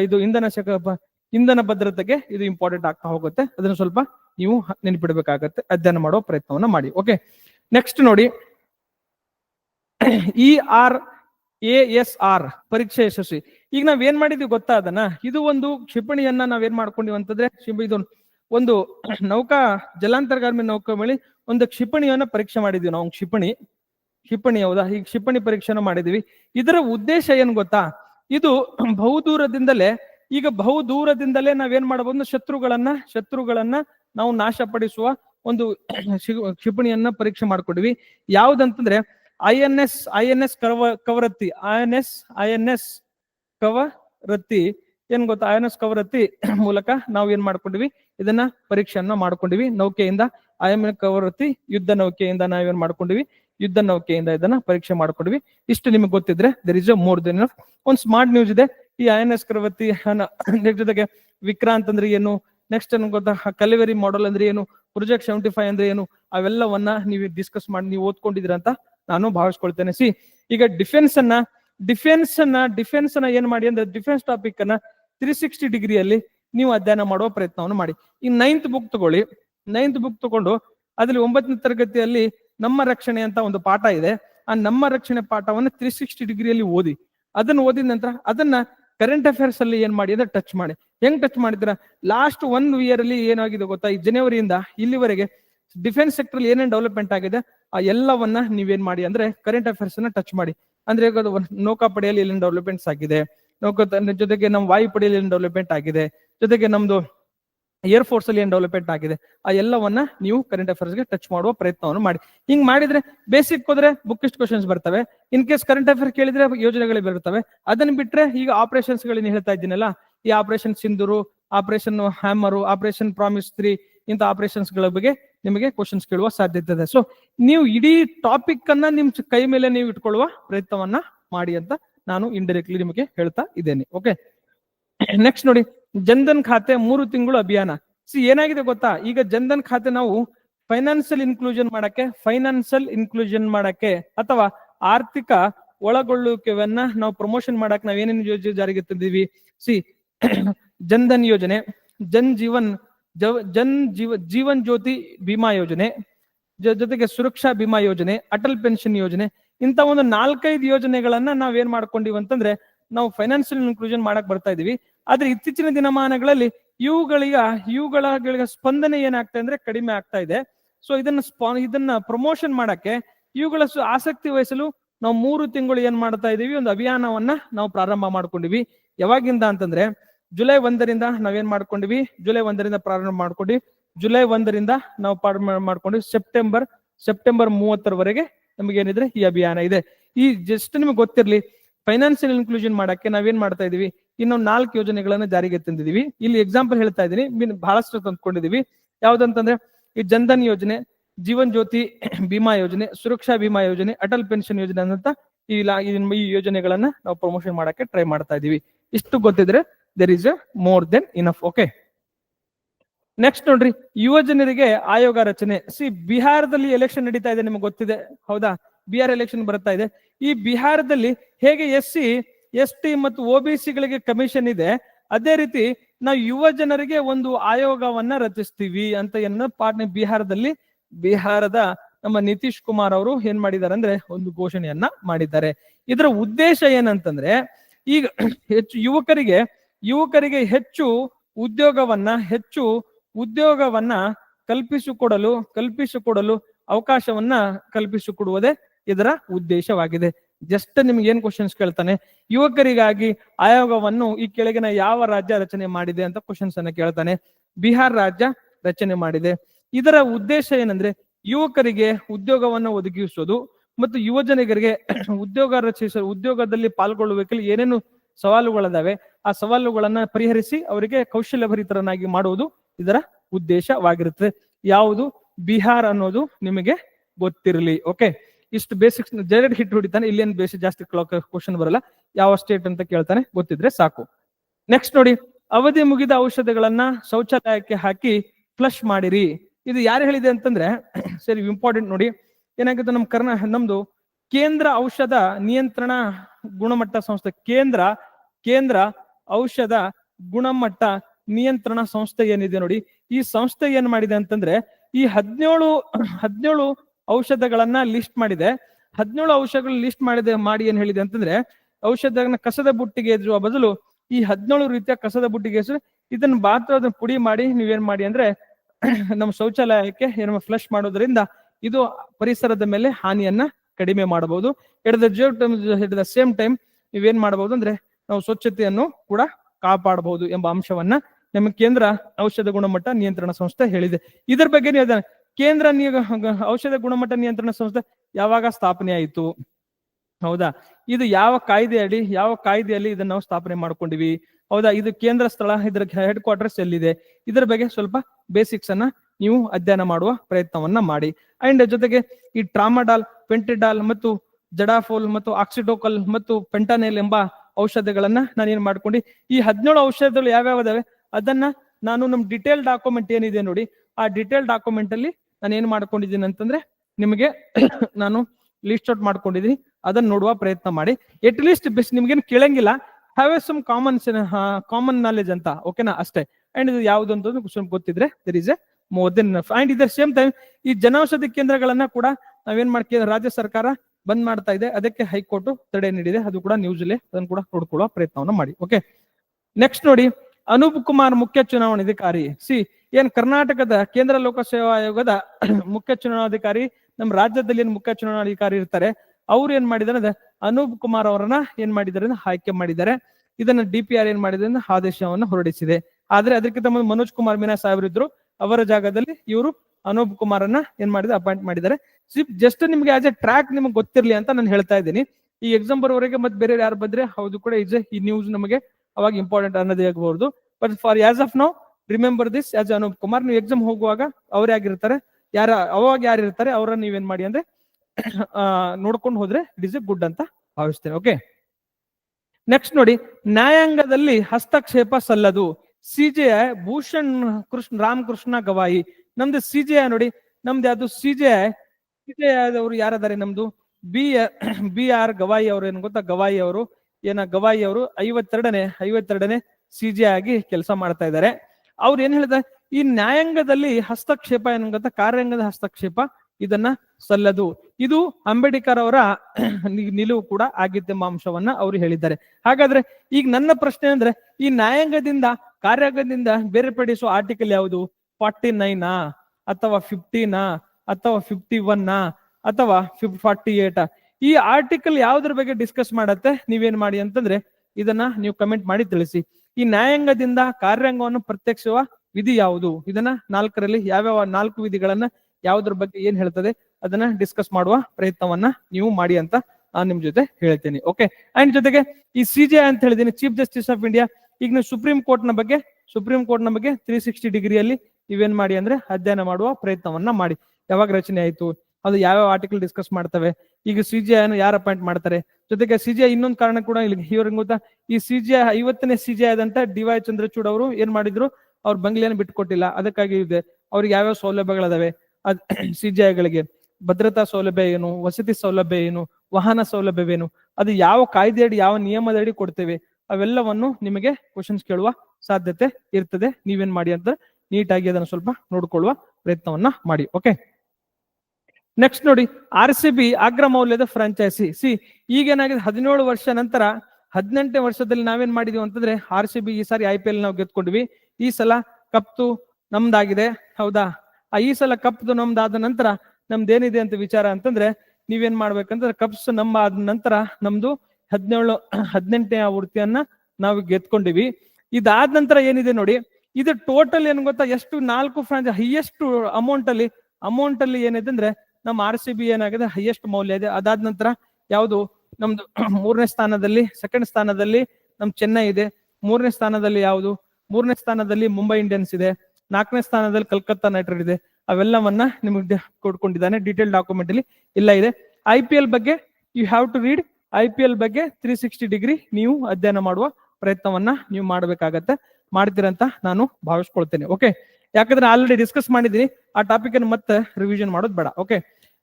Speaker 1: ಇದು ಇಂಧನ ಇಂಧನ ಭದ್ರತೆಗೆ ಇದು ಇಂಪಾರ್ಟೆಂಟ್ ಆಗ್ತಾ ಹೋಗುತ್ತೆ. ಅದನ್ನ ಸ್ವಲ್ಪ ನೀವು ನೆನಪಿಡ್ಬೇಕಾಗತ್ತೆ. ಅಧ್ಯಯನ ಮಾಡೋ ಪ್ರಯತ್ನವನ್ನ ಮಾಡಿ. ಓಕೆ ನೆಕ್ಸ್ಟ್ ನೋಡಿ. E R A S R ಪರೀಕ್ಷೆ ಯಶಸ್ವಿ. ಈಗ ನಾವ್ ಏನ್ ಮಾಡಿದ್ವಿ ಗೊತ್ತಾ ಅದನ್ನ? ಇದು ಒಂದು ಕ್ಷಿಪಣಿಯನ್ನ ನಾವ್ ಏನ್ ಮಾಡ್ಕೊಂಡಿವಿ ಅಂತಂದ್ರೆ ಇದು ಒಂದು ನೌಕಾ, ಜಲಾಂತರ್ಗಾಮಿ ನೌಕಾ ಬಳಿ ಒಂದು ಕ್ಷಿಪಣಿಯನ್ನ ಪರೀಕ್ಷೆ ಮಾಡಿದ್ವಿ ನಾವು ಕ್ಷಿಪಣಿ. ಕ್ಷಿಪಣಿ ಹೌದಾ? ಈ ಕ್ಷಿಪಣಿ ಪರೀಕ್ಷೆನ ಮಾಡಿದ್ವಿ. ಇದರ ಉದ್ದೇಶ ಏನ್ ಗೊತ್ತಾ? ಇದು ಬಹುದೂರದಿಂದಲೇ, ಈಗ ಬಹುದೂರದಿಂದಲೇ ನಾವೇನ್ ಮಾಡಬಹುದು ಶತ್ರುಗಳನ್ನ ಶತ್ರುಗಳನ್ನ ನಾವು ನಾಶಪಡಿಸುವ ಒಂದು ಕ್ಷಿಪಣಿಯನ್ನ ಪರೀಕ್ಷೆ ಮಾಡ್ಕೊಂಡಿವಿ. ಯಾವ್ದಂತಂದ್ರೆ, I N S, I N S ಕವ, Kavaratti, I N S, I N S Kavaratti, ಏನ್ ಗೊತ್ತಾ, ಐ ಎನ್ ಎಸ್ ಕವರತ್ತಿ ಮೂಲಕ ನಾವು ಏನ್ ಮಾಡ್ಕೊಂಡಿವಿ, ಇದನ್ನ ಪರೀಕ್ಷೆಯನ್ನ ಮಾಡ್ಕೊಂಡಿವಿ. ನೌಕೆಯಿಂದ, ಐ ಎನ್ ಕವರತ್ತಿ, ಯುದ್ಧ ನೌಕೆಯಿಂದ ನಾವೇನ್ ಮಾಡ್ಕೊಂಡಿವಿ, ಯುದ್ಧ ನೌಕೆಯಿಂದ ಇದನ್ನ ಪರೀಕ್ಷೆ ಮಾಡ್ಕೊಂಡಿವಿ. ಇಷ್ಟು ನಿಮಗೆ ಗೊತ್ತಿದ್ರೆ there is a more than ಒಂದು ಸ್ಮಾರ್ಟ್ ನ್ಯೂಸ್ ಇದೆ. ಈ ಐ ಎನ್ ಎಸ್ ಕರವತ್ತಿ ಜೊತೆಗೆ ವಿಕ್ರಾಂತ್ ಅಂದ್ರೆ ಏನು ನೆಕ್ಸ್ಟ್ ನನ್ಗೆ ಗೊತ್ತಾ? ಕಲಿವರಿ ಮಾಡೆಲ್ ಅಂದ್ರೆ ಏನು? ಪ್ರೊಜೆಕ್ಟ್ ಸೆವೆಂಟಿ ಫೈವ್ ಅಂದ್ರೆ ಏನು? ಅವೆಲ್ಲವನ್ನ ನೀವು ಡಿಸ್ಕಸ್ ಮಾಡಿ, ನೀವು ಓದ್ಕೊಂಡಿದ್ರಿ ಅಂತ ನಾನು ಭಾವಿಸ್ಕೊಳ್ತೇನೆ. ಸಿ ಈಗ ಡಿಫೆನ್ಸ್ ಅನ್ನ ಡಿಫೆನ್ಸ್ ಅನ್ನ ಡಿಫೆನ್ಸ್ ಅನ್ನ ಏನ್ ಮಾಡಿ ಅಂದ್ರೆ ಡಿಫೆನ್ಸ್ ಟಾಪಿಕ್ ಅನ್ನ ತ್ರೀ ಸಿಕ್ಸ್ಟಿ ಡಿಗ್ರಿಯಲ್ಲಿ ನೀವು ಅಧ್ಯಯನ ಮಾಡುವ ಪ್ರಯತ್ನವನ್ನು ಮಾಡಿ. ಈ ನೈನ್ತ್ ಬುಕ್ ತಗೊಳ್ಳಿ. ನೈನ್ತ್ ಬುಕ್ ತಗೊಂಡು ಅದ್ರಲ್ಲಿ ಒಂಬತ್ತನೇ ತರಗತಿಯಲ್ಲಿ ನಮ್ಮ ರಕ್ಷಣೆ ಅಂತ ಒಂದು ಪಾಠ ಇದೆ. ಆ ನಮ್ಮ ರಕ್ಷಣೆ ಪಾಠವನ್ನು ತ್ರೀ ಸಿಕ್ಸ್ಟಿ ಡಿಗ್ರಿಯಲ್ಲಿ ಓದಿ. ಅದನ್ನ ಓದಿದ ನಂತರ ಅದನ್ನ ಕರೆಂಟ್ ಅಫೇರ್ಸ್ ಅಲ್ಲಿ ಏನ್ ಮಾಡಿ ಅಂದ್ರೆ ಟಚ್ ಮಾಡಿ. ಹೆಂಗ್ ಟಚ್ ಮಾಡಿದ್ರ ಲಾಸ್ಟ್ ಒನ್ ಇಯರ್ ಅಲ್ಲಿ ಏನಾಗಿದೆ ಗೊತ್ತಾ? ಈ ಜನವರಿಯಿಂದ ಇಲ್ಲಿವರೆಗೆ ಡಿಫೆನ್ಸ್ ಸೆಕ್ಟರ್ ಅಲ್ಲಿ ಏನೇನ್ ಡೆವಲಪ್ಮೆಂಟ್ ಆಗಿದೆ, ಆ ಎಲ್ಲವನ್ನ ನೀವೇನ್ ಮಾಡಿ ಅಂದ್ರೆ ಕರೆಂಟ್ ಅಫೇರ್ಸ್ ಅನ್ನ ಟಚ್ ಮಾಡಿ. ಅಂದ್ರೆ ನೌಕಾಪಡೆಯಲ್ಲಿ ಏನೇನ್ ಡೆವಲಪ್ಮೆಂಟ್ಸ್ ಆಗಿದೆ ನೌಕಾ ಜೊತೆಗೆ ನಮ್ಮ ವಾಯುಪಡೆಯಲ್ಲಿ ಏನ್ ಡೆವಲಪ್ಮೆಂಟ್ ಆಗಿದೆ, ಜೊತೆಗೆ ನಮ್ದು ಏರ್ ಫೋರ್ಸ್ ಅಲ್ಲಿ ಏನ್ ಡೆವಲಪ್ಮೆಂಟ್ ಆಗಿದೆ? ಆ ಎಲ್ಲವನ್ನ ನೀವು ಕರೆಂಟ್ ಅಫೇರ್ಸ್ಗೆ ಟಚ್ ಮಾಡುವ ಪ್ರಯತ್ನವನ್ನು ಮಾಡಿ. ಹಿಂಗ್ ಮಾಡಿದ್ರೆ ಬೇಸಿಕ್ ಹೋದ್ರೆ ಬುಕ್ ಇಸ್ಟ್ ಕ್ವಶನ್ಸ್ ಬರ್ತವೆ. ಇನ್ ಕೇಸ್ ಕರೆಂಟ್ ಅಫೇರ್ ಕೇಳಿದ್ರೆ ಯೋಜನೆಗಳು ಬರ್ತವೆ ಅದನ್ನ ಬಿಟ್ರೆ ಈಗ ಆಪರೇಷನ್ಸ್ ಗಳನ್ನ ಹೇಳ್ತಾ ಇದ್ದೀನಲ್ಲ, ಈ operation Sindoor operation hammer operation promise three ಇಂಥ ಆಪರೇಷನ್ಸ್ಗಳ ಬಗ್ಗೆ ನಿಮಗೆ ಕ್ವಶನ್ಸ್ ಕೇಳುವ ಸಾಧ್ಯತೆ ಇದೆ. ಸೊ ನೀವು ಇಡೀ ಟಾಪಿಕ್ ಅನ್ನ ನಿಮ್ ಕೈ ಮೇಲೆ ನೀವು ಇಟ್ಕೊಳ್ಳುವ ಪ್ರಯತ್ನವನ್ನ ಮಾಡಿ ಅಂತ ನಾನು ಇಂಡೈರೆಕ್ಟ್ಲಿ ನಿಮಗೆ ಹೇಳ್ತಾ ಇದ್ದೇನೆ. ಓಕೆ ನೆಕ್ಸ್ಟ್ ನೋಡಿ, ಜನ್ಧನ್ ಖಾತೆ ಮೂರು ತಿಂಗಳು ಅಭಿಯಾನ. ಸಿ ಏನಾಗಿದೆ ಗೊತ್ತಾ? ಈಗ ಜನ್ಧನ್ ಖಾತೆ ನಾವು ಫೈನಾನ್ಸಿಯಲ್ ಇನ್ಕ್ಲೂಷನ್ ಮಾಡಕ್ಕೆ ಫೈನಾನ್ಸಿಯಲ್ ಇನ್ಕ್ಲೂಷನ್ ಮಾಡಕ್ಕೆ ಅಥವಾ ಆರ್ಥಿಕ ಒಳಗೊಳ್ಳುವಿಕೆವನ್ನ ನಾವು ಪ್ರಮೋಷನ್ ಮಾಡಕ್ ನಾವ್ ಏನೇನು ಯೋಜನೆ ಜಾರಿಗೆ ತಂದಿದ್ವಿ? ಸಿ ಜನ್ಧನ್ ಯೋಜನೆ, ಜನ್ ಜೀವನ್, ಜವ- ಜನ್ ಜೀವ, ಜೀವನ್ ಜ್ಯೋತಿ ಬಿಮಾ ಯೋಜನೆ ಜೊತೆಗೆ ಸುರಕ್ಷಾ ಬಿಮಾ ಯೋಜನೆ, ಅಟಲ್ ಪೆನ್ಷನ್ ಯೋಜನೆ ಇಂತ ಒಂದು ನಾಲ್ಕೈದು ಯೋಜನೆಗಳನ್ನ ನಾವ್ ಏನ್ ಮಾಡ್ಕೊಂಡಿವಿ ಅಂತಂದ್ರೆ ನಾವು ಫೈನಾನ್ಸಿಯಲ್ ಇನ್ಕ್ಲೂಷನ್ ಮಾಡಕ್ ಬರ್ತಾ ಇದೀವಿ ಆದ್ರೆ ಇತ್ತೀಚಿನ ದಿನಮಾನಗಳಲ್ಲಿ ಇವುಗಳಿಗ ಇವುಗಳ ಸ್ಪಂದನೆ ಏನಾಗ್ತಾ ಅಂದ್ರೆ ಕಡಿಮೆ ಆಗ್ತಾ ಇದೆ. ಸೊ ಇದನ್ನ ಸ್ಪಾ, ಇದನ್ನ ಪ್ರಮೋಷನ್ ಮಾಡಕ್ಕೆ ಇವುಗಳ ಆಸಕ್ತಿ ವಹಿಸಲು ನಾವು ಮೂರು ತಿಂಗಳು ಏನ್ ಮಾಡ್ತಾ ಇದೀವಿ, ಒಂದು ಅಭಿಯಾನವನ್ನ ನಾವು ಪ್ರಾರಂಭ ಮಾಡ್ಕೊಂಡಿವಿ. ಯಾವಾಗಿಂದ ಅಂತಂದ್ರೆ ಜುಲೈ ಒಂದರಿಂದ ನಾವೇನ್ ಮಾಡ್ಕೊಂಡಿವಿ, ಜುಲೈ ಒಂದರಿಂದ ಪ್ರಾರಂಭ ಮಾಡ್ಕೊಂಡು, ಜುಲೈ ಒಂದರಿಂದ ನಾವು ಪ್ರಾರಂಭ ಮಾಡ್ಕೊಂಡು ಸೆಪ್ಟೆಂಬರ್ ಸೆಪ್ಟೆಂಬರ್ ಮೂವತ್ತರವರೆಗೆ ನಮಗೆ ಏನಿದ್ರೆ ಈ ಅಭಿಯಾನ ಇದೆ. ಈ ಜಸ್ಟ್ ನಿಮಗೆ ಗೊತ್ತಿರ್ಲಿ ಫೈನಾನ್ಷಿಯಲ್ ಇನ್ಕ್ಲೂಷನ್ ಮಾಡಕ್ಕೆ ನಾವೇನ್ ಮಾಡ್ತಾ ಇದೀವಿ? ಇನ್ನೊಂದು ನಾಲ್ಕು ಯೋಜನೆಗಳನ್ನ ಜಾರಿಗೆ ತಂದಿದೀವಿ. ಇಲ್ಲಿ ಎಕ್ಸಾಂಪಲ್ ಹೇಳ್ತಾ ಇದೀನಿ ಬಹಳಷ್ಟು ತಂದ್ಕೊಂಡಿದೀವಿ. ಯಾವ್ದಂತಂದ್ರೆ ಈ ಜನ್ಧನ್ ಯೋಜನೆ, ಜೀವನ್ ಜ್ಯೋತಿ ಬಿಮಾ ಯೋಜನೆ, ಸುರಕ್ಷಾ ಬಿಮಾ ಯೋಜನೆ, ಅಟಲ್ ಪೆನ್ಷನ್ ಯೋಜನೆ ಅಂತ ಈ ಯೋಜನೆಗಳನ್ನ ನಾವು ಪ್ರಮೋಷನ್ ಮಾಡಕ್ಕೆ ಟ್ರೈ ಮಾಡ್ತಾ ಇದೀವಿ. ಇಷ್ಟು ಗೊತ್ತಿದ್ರೆ there is a more than enough okay next ನೋಡ್ರಿ. ಯುವ ಜನರಿಗೆ ಆಯೋಗ ರಚನೆ. ಸಿ ಬಿಹಾರದಲ್ಲಿ ಎಲೆಕ್ಷನ್ ನಡೀತಾ ಇದೆ, ನಿಮಗೆ ಗೊತ್ತಿದೆ. ಹೌದಾ? ಬಿಹಾರ್ ಎಲೆಕ್ಷನ್ ಬರ್ತಾ ಇದೆ. ಈ ಬಿಹಾರದಲ್ಲಿ ಹೇಗೆ ಎಸ್ ಸಿ ಎಸ್ ಟಿ ಮತ್ತು ಒ ಬಿ ಸಿಗಳಿಗೆ ಕಮಿಷನ್ ಇದೆ, ಅದೇ ರೀತಿ ನಾವು ಯುವ ಜನರಿಗೆ ಒಂದು ಆಯೋಗವನ್ನ ರಚಿಸ್ತೀವಿ ಅಂತ ಏನೋ ಪಾಟ್ನೆ ಬಿಹಾರದಲ್ಲಿ, ಬಿಹಾರದ ನಮ್ಮ ನಿತೀಶ್ ಕುಮಾರ್ ಅವರು ಏನ್ ಮಾಡಿದ್ದಾರೆ ಅಂದ್ರೆ ಒಂದು ಘೋಷಣೆಯನ್ನ ಮಾಡಿದ್ದಾರೆ. ಇದರ ಉದ್ದೇಶ ಏನಂತಂದ್ರೆ, ಈಗ ಹೆಚ್ಚು ಯುವಕರಿಗೆ ಯುವಕರಿಗೆ ಹೆಚ್ಚು ಉದ್ಯೋಗವನ್ನ ಹೆಚ್ಚು ಉದ್ಯೋಗವನ್ನ ಕಲ್ಪಿಸಿಕೊಡಲು ಕಲ್ಪಿಸಿಕೊಡಲು ಅವಕಾಶವನ್ನ ಕಲ್ಪಿಸಿಕೊಡುವುದೇ ಇದರ ಉದ್ದೇಶವಾಗಿದೆ. ಜಸ್ಟ್ ನಿಮ್ಗೆ ಏನ್ ಕ್ವಶನ್ಸ್ ಕೇಳ್ತಾನೆ, ಯುವಕರಿಗಾಗಿ ಆಯೋಗವನ್ನು ಈ ಕೆಳಗಿನ ಯಾವ ರಾಜ್ಯ ರಚನೆ ಮಾಡಿದೆ ಅಂತ ಕ್ವಶನ್ಸ್ ಅನ್ನ ಕೇಳ್ತಾನೆ. ಬಿಹಾರ್ ರಾಜ್ಯ ರಚನೆ ಮಾಡಿದೆ. ಇದರ ಉದ್ದೇಶ ಏನಂದ್ರೆ, ಯುವಕರಿಗೆ ಉದ್ಯೋಗವನ್ನು ಒದಗಿಸುವುದು ಮತ್ತು ಯುವಜನರಿಗೆ ಉದ್ಯೋಗ ರಚಿಸ, ಉದ್ಯೋಗದಲ್ಲಿ ಪಾಲ್ಗೊಳ್ಳುವಿಕೆಯಲ್ಲಿ ಏನೇನು ಸವಾಲುಗಳಿದಾವೆ, ಆ ಸವಾಲುಗಳನ್ನ ಪರಿಹರಿಸಿ ಅವರಿಗೆ ಕೌಶಲ್ಯಭರಿತರನ್ನಾಗಿ ಮಾಡುವುದು ಇದರ ಉದ್ದೇಶವಾಗಿರುತ್ತದೆ ಯಾವುದು? ಬಿಹಾರ್ ಅನ್ನೋದು ನಿಮಗೆ ಗೊತ್ತಿರಲಿ, ಓಕೆ? ಇಷ್ಟು ಬೇಸಿಕ್ಸ್ ಡೈರೆಕ್ಟ್ ಹಿಟ್ ಹೊಡಿತಾನೆ, ಇಲ್ಲೇನು ಬೇಸಿಕ್ ಜಾಸ್ತಿ ಕ್ಲಾಕ್ ಕ್ವಶನ್ ಬರಲ್ಲ. ಯಾವ ಸ್ಟೇಟ್ ಅಂತ ಕೇಳ್ತಾನೆ, ಗೊತ್ತಿದ್ರೆ ಸಾಕು. ನೆಕ್ಸ್ಟ್ ನೋಡಿ, ಅವಧಿ ಮುಗಿದ ಔಷಧಗಳನ್ನ ಶೌಚಾಲಯಕ್ಕೆ ಹಾಕಿ ಫ್ಲಶ್ ಮಾಡಿರಿ. ಇದು ಯಾರು ಹೇಳಿದೆ ಅಂತಂದ್ರೆ, ಸರಿ ಇಂಪಾರ್ಟೆಂಟ್ ನೋಡಿ. ಏನಾಗುತ್ತೆ ನಮ್ಮ ಕರ್ನಾ, ನಮ್ದು ಕೇಂದ್ರ ಔಷಧ ನಿಯಂತ್ರಣ ಗುಣಮಟ್ಟ ಸಂಸ್ಥೆ, ಕೇಂದ್ರ ಕೇಂದ್ರ ಔಷಧ ಗುಣಮಟ್ಟ ನಿಯಂತ್ರಣ ಸಂಸ್ಥೆ ಏನಿದೆ ನೋಡಿ. ಈ ಸಂಸ್ಥೆ ಏನ್ ಮಾಡಿದೆ ಅಂತಂದ್ರೆ, ಈ ಹದಿನೇಳು ಹದಿನೇಳು ಔಷಧಗಳನ್ನ ಲಿಸ್ಟ್ ಮಾಡಿದೆ. ಹದಿನೇಳು ಔಷಧಗಳು ಲಿಸ್ಟ್ ಮಾಡಿದೆ, ಮಾಡಿ ಏನ್ ಹೇಳಿದೆ ಅಂತಂದ್ರೆ, ಔಷಧಗಳನ್ನ ಕಸದ ಬುಟ್ಟಿಗೆ ಎದುರುವ ಬದಲು ಈ ಹದಿನೇಳು ರೀತಿಯ ಕಸದ ಬುಟ್ಟಿಗೆ ಹೆಸರು ಇದನ್ನ ಮಾತ್ರ ಅದನ್ನ ಪುಡಿ ಮಾಡಿ ನೀವೇನ್ ಮಾಡಿ ಅಂದ್ರೆ, ನಮ್ಮ ಶೌಚಾಲಯಕ್ಕೆ ಏನು ಫ್ಲಶ್ ಮಾಡೋದ್ರಿಂದ ಇದು ಪರಿಸರದ ಮೇಲೆ ಹಾನಿಯನ್ನ ಕಡಿಮೆ ಮಾಡಬಹುದು. At the at the same time ನೀವೇನ್ ಮಾಡಬಹುದು ಅಂದ್ರೆ, ನಾವು ಸ್ವಚ್ಛತೆಯನ್ನು ಕೂಡ ಕಾಪಾಡಬಹುದು ಎಂಬ ಅಂಶವನ್ನ ನಮ್ಮ ಕೇಂದ್ರ ಔಷಧ ಗುಣಮಟ್ಟ ನಿಯಂತ್ರಣ ಸಂಸ್ಥೆ ಹೇಳಿದೆ. ಇದರ ಬಗ್ಗೆ ಕೇಂದ್ರ ಔಷಧ ಗುಣಮಟ್ಟ ನಿಯಂತ್ರಣ ಸಂಸ್ಥೆ ಯಾವಾಗ ಸ್ಥಾಪನೆ ಆಯಿತು? ಹೌದಾ? ಇದು ಯಾವ ಕಾಯ್ದೆ ಅಡಿ ಯಾವ ಕಾಯ್ದೆಯಲ್ಲಿ ಇದನ್ನ ನಾವು ಸ್ಥಾಪನೆ ಮಾಡ್ಕೊಂಡಿವಿ? ಹೌದಾ? ಇದು ಕೇಂದ್ರ ಸ್ಥಳ, ಇದ್ರ ಹೆಡ್ ಕ್ವಾರ್ಟರ್ಸ್ ಎಲ್ಲಿದೆ? ಇದರ ಬಗ್ಗೆ ಸ್ವಲ್ಪ ಬೇಸಿಕ್ಸ್ ಅನ್ನ ನೀವು ಅಧ್ಯಯನ ಮಾಡುವ ಪ್ರಯತ್ನವನ್ನ ಮಾಡಿ. ಅಂಡ್ ಜೊತೆಗೆ ಈ ಟ್ರಾಮಾಡಾಲ್ ಪೆಂಟಿಡಾಲ್ ಮತ್ತು ಜಡಾಫೋಲ್ ಮತ್ತು ಆಕ್ಸಿಡೋಕಲ್ ಮತ್ತು ಪೆಂಟಾನೆಲ್ ಎಂಬ ಔಷಧಗಳನ್ನ ನಾನು ಏನ್ ಮಾಡ್ಕೊಂಡು, ಈ ಹದಿನೇಳು ಔಷಧಗಳು ಯಾವ್ಯಾವ ಅದನ್ನ ನಾನು ನಮ್ ಡಿಟೇಲ್ ಡಾಕ್ಯುಮೆಂಟ್ ಏನಿದೆ ನೋಡಿ ಆ ಡಿಟೇಲ್ ಡಾಕ್ಯುಮೆಂಟ್ ಅಲ್ಲಿ ನಾನು ಏನ್ ಮಾಡ್ಕೊಂಡಿದ್ದೀನಿ ಅಂತಂದ್ರೆ ನಿಮಗೆ ನಾನು ಲಿಸ್ಟ್ ಔಟ್ ಮಾಡ್ಕೊಂಡಿದ್ದೀನಿ. ಅದನ್ನ ನೋಡುವ ಪ್ರಯತ್ನ ಮಾಡಿ. ಎಟ್ ಲೀಸ್ಟ್ ಬೆಸ್ ನಿಮ್ಗೇನು ಕೇಳಂಗಿಲ್ಲ. Have a some common common knowledge ಅಂತ ಓಕೆನಾ ಅಷ್ಟೇ. ಅಂಡ್ ಇದು ಯಾವ್ದು ಅಂತ ಸ್ವಲ್ಪ ಗೊತ್ತಿದ್ರೆ there is a more than and ಇದರ ಸೇಮ್ ಟೈಮ್ ಈ ಜನೌಷಧಿ ಕೇಂದ್ರಗಳನ್ನ ಕೂಡ ನಾವೇನ್ ಮಾಡ್ತೀವಿ ರಾಜ್ಯ ಸರ್ಕಾರ ಬಂದ್ ಮಾಡ್ತಾ ಇದೆ. ಅದಕ್ಕೆ ಹೈಕೋರ್ಟ್ ತಡೆ ನೀಡಿದೆ. ಅದು ಕೂಡ ನ್ಯೂಸ್ ಅಲ್ಲಿ ಅದನ್ನು ಕೂಡ ನೋಡ್ಕೊಳ್ಳುವ ಪ್ರಯತ್ನವನ್ನ ಮಾಡಿ ಓಕೆ ನೆಕ್ಸ್ಟ್ ನೋಡಿ ಅನೂಪ್ ಕುಮಾರ್ ಮುಖ್ಯ ಚುನಾವಣಾಧಿಕಾರಿ. ಸಿ ಏನ್ ಕರ್ನಾಟಕದ ಕೇಂದ್ರ ಲೋಕಸೇವಾ ಆಯೋಗದ ಮುಖ್ಯ ಚುನಾವಣಾಧಿಕಾರಿ ನಮ್ಮ ರಾಜ್ಯದಲ್ಲಿ ಏನ್ ಮುಖ್ಯ ಚುನಾವಣಾಧಿಕಾರಿ ಇರ್ತಾರೆ, ಅವ್ರು ಏನ್ ಮಾಡಿದಾರೆ ಅಂದ್ರೆ ಅನೂಪ್ ಕುಮಾರ್ ಅವರನ್ನ ಏನ್ ಮಾಡಿದ್ದಾರೆ ಅಂದ್ರೆ ಆಯ್ಕೆ ಮಾಡಿದ್ದಾರೆ. ಇದನ್ನ ಡಿ ಪಿ ಆರ್ ಏನ್ ಮಾಡಿದೆ ಅಂದ್ರೆ ಆದೇಶವನ್ನು ಹೊರಡಿಸಿದೆ. ಆದ್ರೆ ಅದಕ್ಕಿಂತ ತಮ್ಮ ಮನೋಜ್ ಕುಮಾರ್ ಮೀನಾ ಸಾಹೇಬ್ರು ಇದ್ರು, ಅವರ ಜಾಗದಲ್ಲಿ ಇವರು ಅನೂಪ್ ಕುಮಾರ್ ಅನ್ನ ಏನ್ ಮಾಡಿದ್ರೆ ಅಪಾಯಿಂಟ್ ಮಾಡಿದ್ದಾರೆ. ಜಸ್ಟ್ ನಿಮ್ಗೆ ಆಸ್ ಎ ಟ್ರ್ಯಾಕ್ ನಿಮ್ಗೆ ಗೊತ್ತಿರ್ಲಿ ಅಂತ ನಾನು ಹೇಳ್ತಾ ಇದ್ದೀನಿ. ಈ ಎಕ್ಸಾಮ್ ಬರೋವರೆಗೆ ಮತ್ತೆ ಬೇರೆ ಯಾರು ಬಂದ್ರೆ ಹೌದು ಕೂಡ ಇಸ್ ಈ ನ್ಯೂಸ್ ನಮಗೆ ಅವಾಗ ಇಂಪಾರ್ಟೆಂಟ್ ಅನ್ನೋದೇ ಆಗಬಹುದು. But for as of now remember this as Anoop Kumar ನೀವು ಎಕ್ಸಾಮ್ ಹೋಗುವಾಗ ಅವ್ರು ಯಾಗಿರ್ತಾರೆ ಯಾರ, ಅವಾಗ ಯಾರು ಇರ್ತಾರೆ, ಅವರನ್ನ ನೀವೇನ್ ಮಾಡಿ ಅಂದ್ರೆ ನೋಡ್ಕೊಂಡು ಹೋದ್ರೆ ಇಟ್ ಇಸ್ ಎ ಗುಡ್ ಅಂತ ಭಾವಿಸ್ತೇನೆ ಓಕೆ ನೆಕ್ಸ್ಟ್ ನೋಡಿ, ನ್ಯಾಯಾಂಗದಲ್ಲಿ ಹಸ್ತಕ್ಷೇಪ ಸಲ್ಲದು. ಸಿಜೆಐ ಭೂಷಣ್ ಕೃಷ್ಣ, ರಾಮಕೃಷ್ಣ ಗವಾಯಿ. ನಮ್ದು ಐ ನೋಡಿ, ನಮ್ದು ಯಾವ್ದು ಸಿಜೆ ಐ ಅವರು ಯಾರದಾರೆ ನಮ್ದು? ಬಿ ಬಿ ಆರ್ ಗವಾಯಿ ಅವರು, ಏನ್ ಗೊತ್ತಾ? ಗವಾಯಿ ಅವರು. ಏನ ಗವಾಯಿ ಅವರು ಐವತ್ತೆರಡನೇ ಐವತ್ತೆರಡನೇ ಸಿಜೆ ಆಗಿ ಕೆಲಸ ಮಾಡ್ತಾ ಇದ್ದಾರೆ. ಅವ್ರು ಏನ್ ಹೇಳಿದ, ಈ ನ್ಯಾಯಾಂಗದಲ್ಲಿ ಹಸ್ತಕ್ಷೇಪ ಏನಂಗತ್ತ ಗೊತ್ತಾ ಕಾರ್ಯಾಂಗದ ಹಸ್ತಕ್ಷೇಪ ಇದನ್ನ ಸಲ್ಲದು. ಇದು ಅಂಬೇಡ್ಕರ್ ಅವರ ನಿಲುವು ಕೂಡ ಆಗಿದ್ದೆಂಬ ಅಂಶವನ್ನ ಅವರು ಹೇಳಿದ್ದಾರೆ. ಹಾಗಾದ್ರೆ ಈಗ ನನ್ನ ಪ್ರಶ್ನೆ ಅಂದ್ರೆ, ಈ ನ್ಯಾಯಾಂಗದಿಂದ, ಕಾರ್ಯಾಂಗದಿಂದ ಬೇರ್ಪಡಿಸುವ ಆರ್ಟಿಕಲ್ ಯಾವುದು? ಫಾರ್ಟಿ ನೈನಾ, ಅಥವಾ ಫಿಫ್ಟೀನಾ ಅಥವಾ ಫಿಫ್ಟಿ ಒನ್ನಾ ಅಥವಾ ಫಾರ್ಟಿ ಏಟಾ ಈ ಆರ್ಟಿಕಲ್ ಯಾವ್ದ್ರ ಬಗ್ಗೆ ಡಿಸ್ಕಸ್ ಮಾಡತ್ತೆ? ನೀವೇನ್ ಮಾಡಿ ಅಂತಂದ್ರೆ, ಇದನ್ನ ನೀವು ಕಮೆಂಟ್ ಮಾಡಿ ತಿಳಿಸಿ. ಈ ನ್ಯಾಯಾಂಗದಿಂದ ಕಾರ್ಯಾಂಗವನ್ನು ಪ್ರತ್ಯಕ್ಷಿಸುವ ವಿಧಿ ಯಾವುದು? ಇದನ್ನ ನಾಲ್ಕರಲ್ಲಿ ಯಾವ್ಯಾವ ನಾಲ್ಕು ವಿಧಿಗಳನ್ನ ಯಾವ್ದ್ರ ಬಗ್ಗೆ ಏನ್ ಹೇಳ್ತದೆ? ಅದನ್ನ ಡಿಸ್ಕಸ್ ಮಾಡುವ ಪ್ರಯತ್ನವನ್ನ ನೀವು ಮಾಡಿ ಅಂತ ನಾನು ನಿಮ್ ಜೊತೆ ಹೇಳ್ತೇನೆ ಓಕೆ ಅಂಡ್ ಜೊತೆಗೆ ಈ ಸಿ ಜೆ ಅಂತ ಹೇಳಿದೀನಿ ಚೀಫ್ ಜಸ್ಟಿಸ್ ಆಫ್ ಇಂಡಿಯಾ ಈಗ ನೀವು ಸುಪ್ರೀಂ ಕೋರ್ಟ್ನ ಬಗ್ಗೆ ಸುಪ್ರೀಂ ಕೋರ್ಟ್ನ ಬಗ್ಗೆ ತ್ರೀ ಸಿಕ್ಸ್ಟಿ ಡಿಗ್ರಿಯಲ್ಲಿ ನೀವೇನ್ ಮಾಡಿ ಅಂದ್ರೆ ಅಧ್ಯಯನ ಮಾಡುವ ಪ್ರಯತ್ನವನ್ನ ಮಾಡಿ. ಯಾವಾಗ ರಚನೆ ಆಯ್ತು? ಅದು ಯಾವ್ಯಾವ ಆರ್ಟಿಕಲ್ ಡಿಸ್ಕಸ್ ಮಾಡ್ತವೆ? ಈಗ ಸಿ ಜಿ ಅನ್ನು ಯಾರು ಅಪಾಯಿಂಟ್ ಮಾಡ್ತಾರೆ? ಜೊತೆಗೆ ಸಿ ಜಿ ಇನ್ನೊಂದು ಕಾರಣ ಕೂಡ ಇಲ್ಲಿ ಇವ್ರಿಗೆ ಗೊತ್ತಾ? ಈ ಸಿ ಜಿ ಐ ಐವತ್ತನೇ ಸಿ ಜಿ ಆದಂತ ಡಿ ವೈ ಚಂದ್ರಚೂಡ್ ಅವರು ಏನ್ ಮಾಡಿದ್ರು? ಅವ್ರ ಬಂಗ್ಲೆಯನ್ನು ಬಿಟ್ಕೊಟ್ಟಿಲ್ಲ. ಅದಕ್ಕಾಗಿ ಇದೆ. ಅವ್ರಿಗೆ ಯಾವ್ಯಾವ ಸೌಲಭ್ಯಗಳದಾವೆ ಅದ್ ಸಿ ಜಿ ಐಗಳಿಗೆ ಭದ್ರತಾ ಸೌಲಭ್ಯ ಏನು? ವಸತಿ ಸೌಲಭ್ಯ ಏನು? ವಾಹನ ಸೌಲಭ್ಯವೇನು? ಅದು ಯಾವ ಕಾಯ್ದೆಯಡಿ, ಯಾವ ನಿಯಮದಡಿ ಕೊಡ್ತೇವೆ? ಅವೆಲ್ಲವನ್ನು ನಿಮಗೆ ಕ್ವಶನ್ಸ್ ಕೇಳುವ ಸಾಧ್ಯತೆ ಇರ್ತದೆ. ನೀವೇನ್ ಮಾಡಿ ಅಂತ ನೀಟಾಗಿ ಅದನ್ನು ಸ್ವಲ್ಪ ನೋಡ್ಕೊಳ್ಳುವ ಪ್ರಯತ್ನವನ್ನ ಮಾಡಿ. ಓಕೆ ನೆಕ್ಸ್ಟ್ ನೋಡಿ ಆರ್ ಸಿ ಬಿ ಅಗ್ರ ಮೌಲ್ಯದ ಫ್ರಾಂಚೈಸಿ ಸಿ, ಈಗೇನಾಗಿದೆ? ಹದಿನೇಳು ವರ್ಷ ನಂತರ ಹದಿನೆಂಟನೇ ವರ್ಷದಲ್ಲಿ ನಾವೇನ್ ಮಾಡಿದೀವಿ ಅಂತಂದ್ರೆ ಆರ್ ಸಿ ಬಿ ಈ ಸಾರಿ ಐ ಪಿ ಎಲ್ ನಾವು ಗೆದ್ಕೊಂಡ್ವಿ. ಈ ಸಲ ಕಪ್ತು ನಮ್ದಾಗಿದೆ. ಹೌದಾ? ಆ, ಈ ಸಲ ಕಪ್ದು ನಮ್ದಾದ ನಂತರ ನಮ್ದೇನಿದೆ ಅಂತ ವಿಚಾರ ಅಂತಂದ್ರೆ ನೀವೇನ್ ಮಾಡ್ಬೇಕಂದ್ರೆ ಕಪ್ಸ್ ನಮ್ಮ ಆದ ನಂತರ ನಮ್ದು ಹದಿನೇಳು, ಹದಿನೆಂಟನೇ ಆವೃತ್ತಿಯನ್ನ ನಾವು ಗೆದ್ಕೊಂಡಿವಿ. ಇದಾದ ನಂತರ ಏನಿದೆ ನೋಡಿ, ಇದು ಟೋಟಲ್ ಏನ್ ಗೊತ್ತಾ? ಎಷ್ಟು ನಾಲ್ಕು ಫ್ರಾಂಚ್ ಹೈಯೆಸ್ಟ್ ಅಮೌಂಟ್ ಅಲ್ಲಿ ಅಮೌಂಟ್ ಅಲ್ಲಿ ಏನಿದೆ ಅಂದ್ರೆ ನಮ್ಮ ಆರ್ ಸಿ ಬಿ ಏನಾಗಿದೆ? ಹೈಯೆಸ್ಟ್ ಮೌಲ್ಯ ಇದೆ. ಅದಾದ ನಂತರ ಯಾವುದು? ನಮ್ದು ಮೂರನೇ ಸ್ಥಾನದಲ್ಲಿ ಸೆಕೆಂಡ್ ಸ್ಥಾನದಲ್ಲಿ ನಮ್ ಚೆನ್ನೈ ಇದೆ. ಮೂರನೇ ಸ್ಥಾನದಲ್ಲಿ ಯಾವುದು? ಮೂರನೇ ಸ್ಥಾನದಲ್ಲಿ ಮುಂಬೈ ಇಂಡಿಯನ್ಸ್ ಇದೆ. ನಾಲ್ಕನೇ ಸ್ಥಾನದಲ್ಲಿ ಕಲ್ಕತ್ತಾ ನೈಟ್ ರೈಡರ್ ಇದೆ. ಅವೆಲ್ಲವನ್ನ ನಿಮಗೆ ಕೊಡ್ಕೊಂಡಿದ್ದಾನೆ. ಡೀಟೇಲ್ ಡಾಕ್ಯುಮೆಂಟ್ ಅಲ್ಲಿ ಇಲ್ಲ ಇದೆ. ಐ ಪಿ ಎಲ್ ಬಗ್ಗೆ you have to read I P L ಬಗ್ಗೆ ತ್ರೀ ಸಿಕ್ಸ್ಟಿ ಡಿಗ್ರಿ ನೀವು ಅಧ್ಯಯನ ಮಾಡುವ ಪ್ರಯತ್ನವನ್ನ ನೀವು ಮಾಡಬೇಕಾಗತ್ತೆ. ಮಾಡ್ತೀರಂತ ನಾನು ಭಾವಿಸ್ಕೊಳ್ತೇನೆ. ಓಕೆ ಯಾಕಂದ್ರೆ ಆಲ್ರೆಡಿ ಡಿಸ್ಕಸ್ ಮಾಡಿದೀನಿ ಆ ಟಾಪಿಕ್ ಅನ್ನು ಮತ್ತೆ ರಿವಿಷನ್ ಮಾಡೋದು ಬೇಡ. ಓಕೆ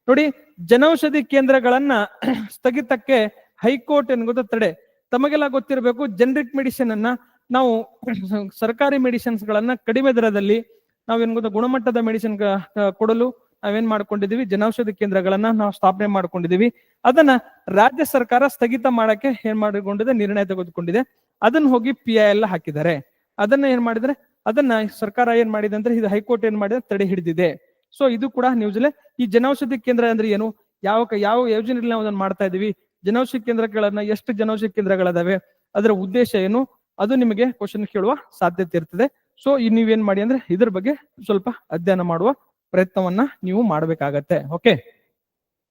Speaker 1: ನೋಡಿ, ಜನೌಷಧಿ ಕೇಂದ್ರಗಳನ್ನ ಸ್ಥಗಿತಕ್ಕೆ ಹೈಕೋರ್ಟ್ ಏನ್ ಗೊತ್ತ ತಡೆ. ತಮಗೆಲ್ಲ ಗೊತ್ತಿರಬೇಕು ಜನರಿಕ್ ಮೆಡಿಸಿನ್ ಅನ್ನ ನಾವು ಸರ್ಕಾರಿ ಮೆಡಿಸಿನ್ಸ್ ಗಳನ್ನ ಕಡಿಮೆ ದರದಲ್ಲಿ ನಾವೇನ್ ಗೊತ್ತಾ ಗುಣಮಟ್ಟದ ಮೆಡಿಸಿನ್ ಕೊಡಲು ನಾವೇನ್ ಮಾಡ್ಕೊಂಡಿದೀವಿ? ಜನೌಷಧಿ ಕೇಂದ್ರಗಳನ್ನ ನಾವು ಸ್ಥಾಪನೆ ಮಾಡ್ಕೊಂಡಿದೀವಿ. ಅದನ್ನ ರಾಜ್ಯ ಸರ್ಕಾರ ಸ್ಥಗಿತ ಮಾಡಕ್ಕೆ ಏನ್ ಮಾಡಿಕೊಂಡಿದೆ? ನಿರ್ಣಯ ತೆಗೆದುಕೊಂಡಿದೆ. ಅದನ್ನ ಹೋಗಿ ಪಿ ಐ ಎಲ್ಲ ಹಾಕಿದ್ದಾರೆ. ಅದನ್ನ ಏನ್ ಮಾಡಿದ್ರೆ ಅದನ್ನ ಸರ್ಕಾರ ಏನ್ ಮಾಡಿದೆ ಅಂದ್ರೆ ಇದು ಹೈಕೋರ್ಟ್ ಏನ್ ಮಾಡಿದೆ, ತಡೆ ಹಿಡಿದಿದೆ. ಸೊ ಇದು ಕೂಡ ನ್ಯೂಸ್ಲೆ ಈ ಜನೌಷಧಿ ಕೇಂದ್ರ ಅಂದ್ರೆ ಏನು? ಯಾವ ಯಾವ ಯೋಜನೆಯಲ್ಲಿ ನಾವು ಅದನ್ನ ಮಾಡ್ತಾ ಇದೀವಿ? ಜನೌಷಧಿ ಕೇಂದ್ರಗಳನ್ನ ಎಷ್ಟು ಜನೌಷಧಿ ಕೇಂದ್ರಗಳದಾವೆ? ಅದರ ಉದ್ದೇಶ ಏನು? ಅದು ನಿಮಗೆ ಕ್ವಶನ್ ಕೇಳುವ ಸಾಧ್ಯತೆ ಇರ್ತದೆ. ಸೊ ಈ ನೀವೇನ್ ಮಾಡಿ ಅಂದ್ರೆ ಇದ್ರ ಬಗ್ಗೆ ಸ್ವಲ್ಪ ಅಧ್ಯಯನ ಮಾಡುವ ಪ್ರಯತ್ನವನ್ನ ನೀವು ಮಾಡ್ಬೇಕಾಗತ್ತೆ. ಓಕೆ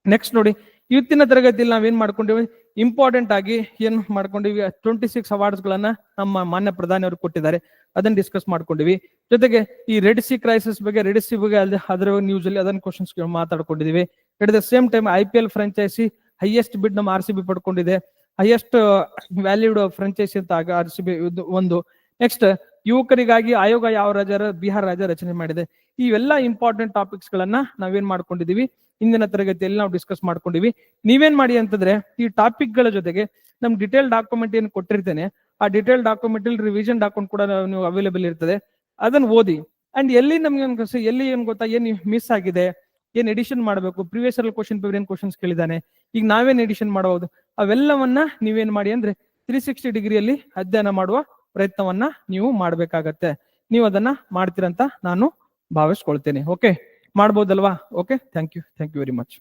Speaker 1: ನೆಕ್ಸ್ಟ್ ನೋಡಿ, ಇವತ್ತಿನ ತರಗತಿಯಲ್ಲಿ ನಾವೇನ್ ಮಾಡ್ಕೊಂಡಿವಿ? ಇಂಪಾರ್ಟೆಂಟ್ ಆಗಿ ಏನ್ ಮಾಡ್ಕೊಂಡಿವಿ ಟ್ವೆಂಟಿ ಸಿಕ್ಸ್ ಅವಾರ್ಡ್ಸ್ ಗಳನ್ನ ನಮ್ಮ ಮಾನ್ಯ ಪ್ರಧಾನಿ ಅವರು ಕೊಟ್ಟಿದ್ದಾರೆ. ಅದನ್ನ ಡಿಸ್ಕಸ್ ಮಾಡ್ಕೊಂಡಿವಿ. ಜೊತೆಗೆ ಈ ರೆಡ್ ಸಿ ಕ್ರೈಸಿಸ್ ಬಗ್ಗೆ ರೆಡ್ ಸಿ ಬಗ್ಗೆ ಅಲ್ಲದೆ ಅದರ ನ್ಯೂಸ್ ಅಲ್ಲಿ ಅದನ್ನ questions ಮಾತಾಡ್ಕೊಂಡಿದೀವಿ. At the same time I P L franchise highest bid ನಮ್ಮ ಆರ್ ಸಿ ಬಿ ಪಡ್ಕೊಂಡಿದೆ. ಹೈಯೆಸ್ಟ್ ವ್ಯಾಲ್ಯೂಡ್ ಫ್ರಾಂಚೈಸಿ ಅಂತ ಆಗ ಆರ್ ಸಿ ಬಿ ಒಂದು. ನೆಕ್ಸ್ಟ್ ಯುವಕರಿಗಾಗಿ ಆಯೋಗ ಯಾವ ರಾಜ್ಯ ಬಿಹಾರ್ ರಾಜ್ಯ ರಚನೆ ಮಾಡಿದೆ. ಇವೆಲ್ಲ ಇಂಪಾರ್ಟೆಂಟ್ ಟಾಪಿಕ್ಸ್ ಗಳನ್ನ ನಾವೇನ್ ಮಾಡ್ಕೊಂಡಿದೀವಿ? ಇಂದಿನ ತರಗತಿಯಲ್ಲಿ ನಾವು ಡಿಸ್ಕಸ್ ಮಾಡ್ಕೊಂಡಿವಿ. ನೀವೇನ್ ಮಾಡಿ ಅಂತಂದ್ರೆ, ಈ ಟಾಪಿಕ್ಗಳ ಜೊತೆಗೆ ನಮ್ ಡಿಟೇಲ್ ಡಾಕ್ಯುಮೆಂಟ್ ಏನು ಕೊಟ್ಟಿರ್ತೇನೆ, ಆ ಡಿಟೇಲ್ ಡಾಕ್ಯುಮೆಂಟ್ ಅಲ್ಲಿ ರಿವಿಷನ್ ಡಾಕ್ಯುಮೆಂಟ್ ಕೂಡ ನೀವು ಅವೈಲೇಬಲ್ ಇರ್ತದೆ. ಅದನ್ನ ಓದಿ. ಅಂಡ್ ಎಲ್ಲಿ ನಮ್ಗೆ ಎಲ್ಲಿ ಏನ್ ಗೊತ್ತಾ, ಏನ್ ಮಿಸ್ ಆಗಿದೆ, ಏನ್ ಎಡಿಷನ್ ಮಾಡಬೇಕು ಪ್ರಿವಿಯಸ್ ಅಲ್ಲಿ ಕ್ವಶನ್ ಪೇಪರ್ ಏನ್ ಕ್ವಶನ್ಸ್ ಕೇಳಿದಾನೆ ಈಗ ನಾವೇನ್ ಎಡಿಷನ್ ಮಾಡಬಹುದು ಅವೆಲ್ಲವನ್ನ ನೀವೇನ್ ಮಾಡಿ ಅಂದ್ರೆ ತ್ರೀ ಸಿಕ್ಸ್ಟಿ ಡಿಗ್ರಿಯಲ್ಲಿ ಅಧ್ಯಯನ ಮಾಡುವ ಪ್ರಯತ್ನವನ್ನ ನೀವು ಮಾಡ್ಬೇಕಾಗತ್ತೆ. ನೀವು ಅದನ್ನ ಮಾಡ್ತೀರಂತ ನಾನು ಭಾವಿಸ್ಕೊಳ್ತೇನೆ. Okay ಮಾಡ್ಬೋದಲ್ವಾ? Okay thank you thank you very much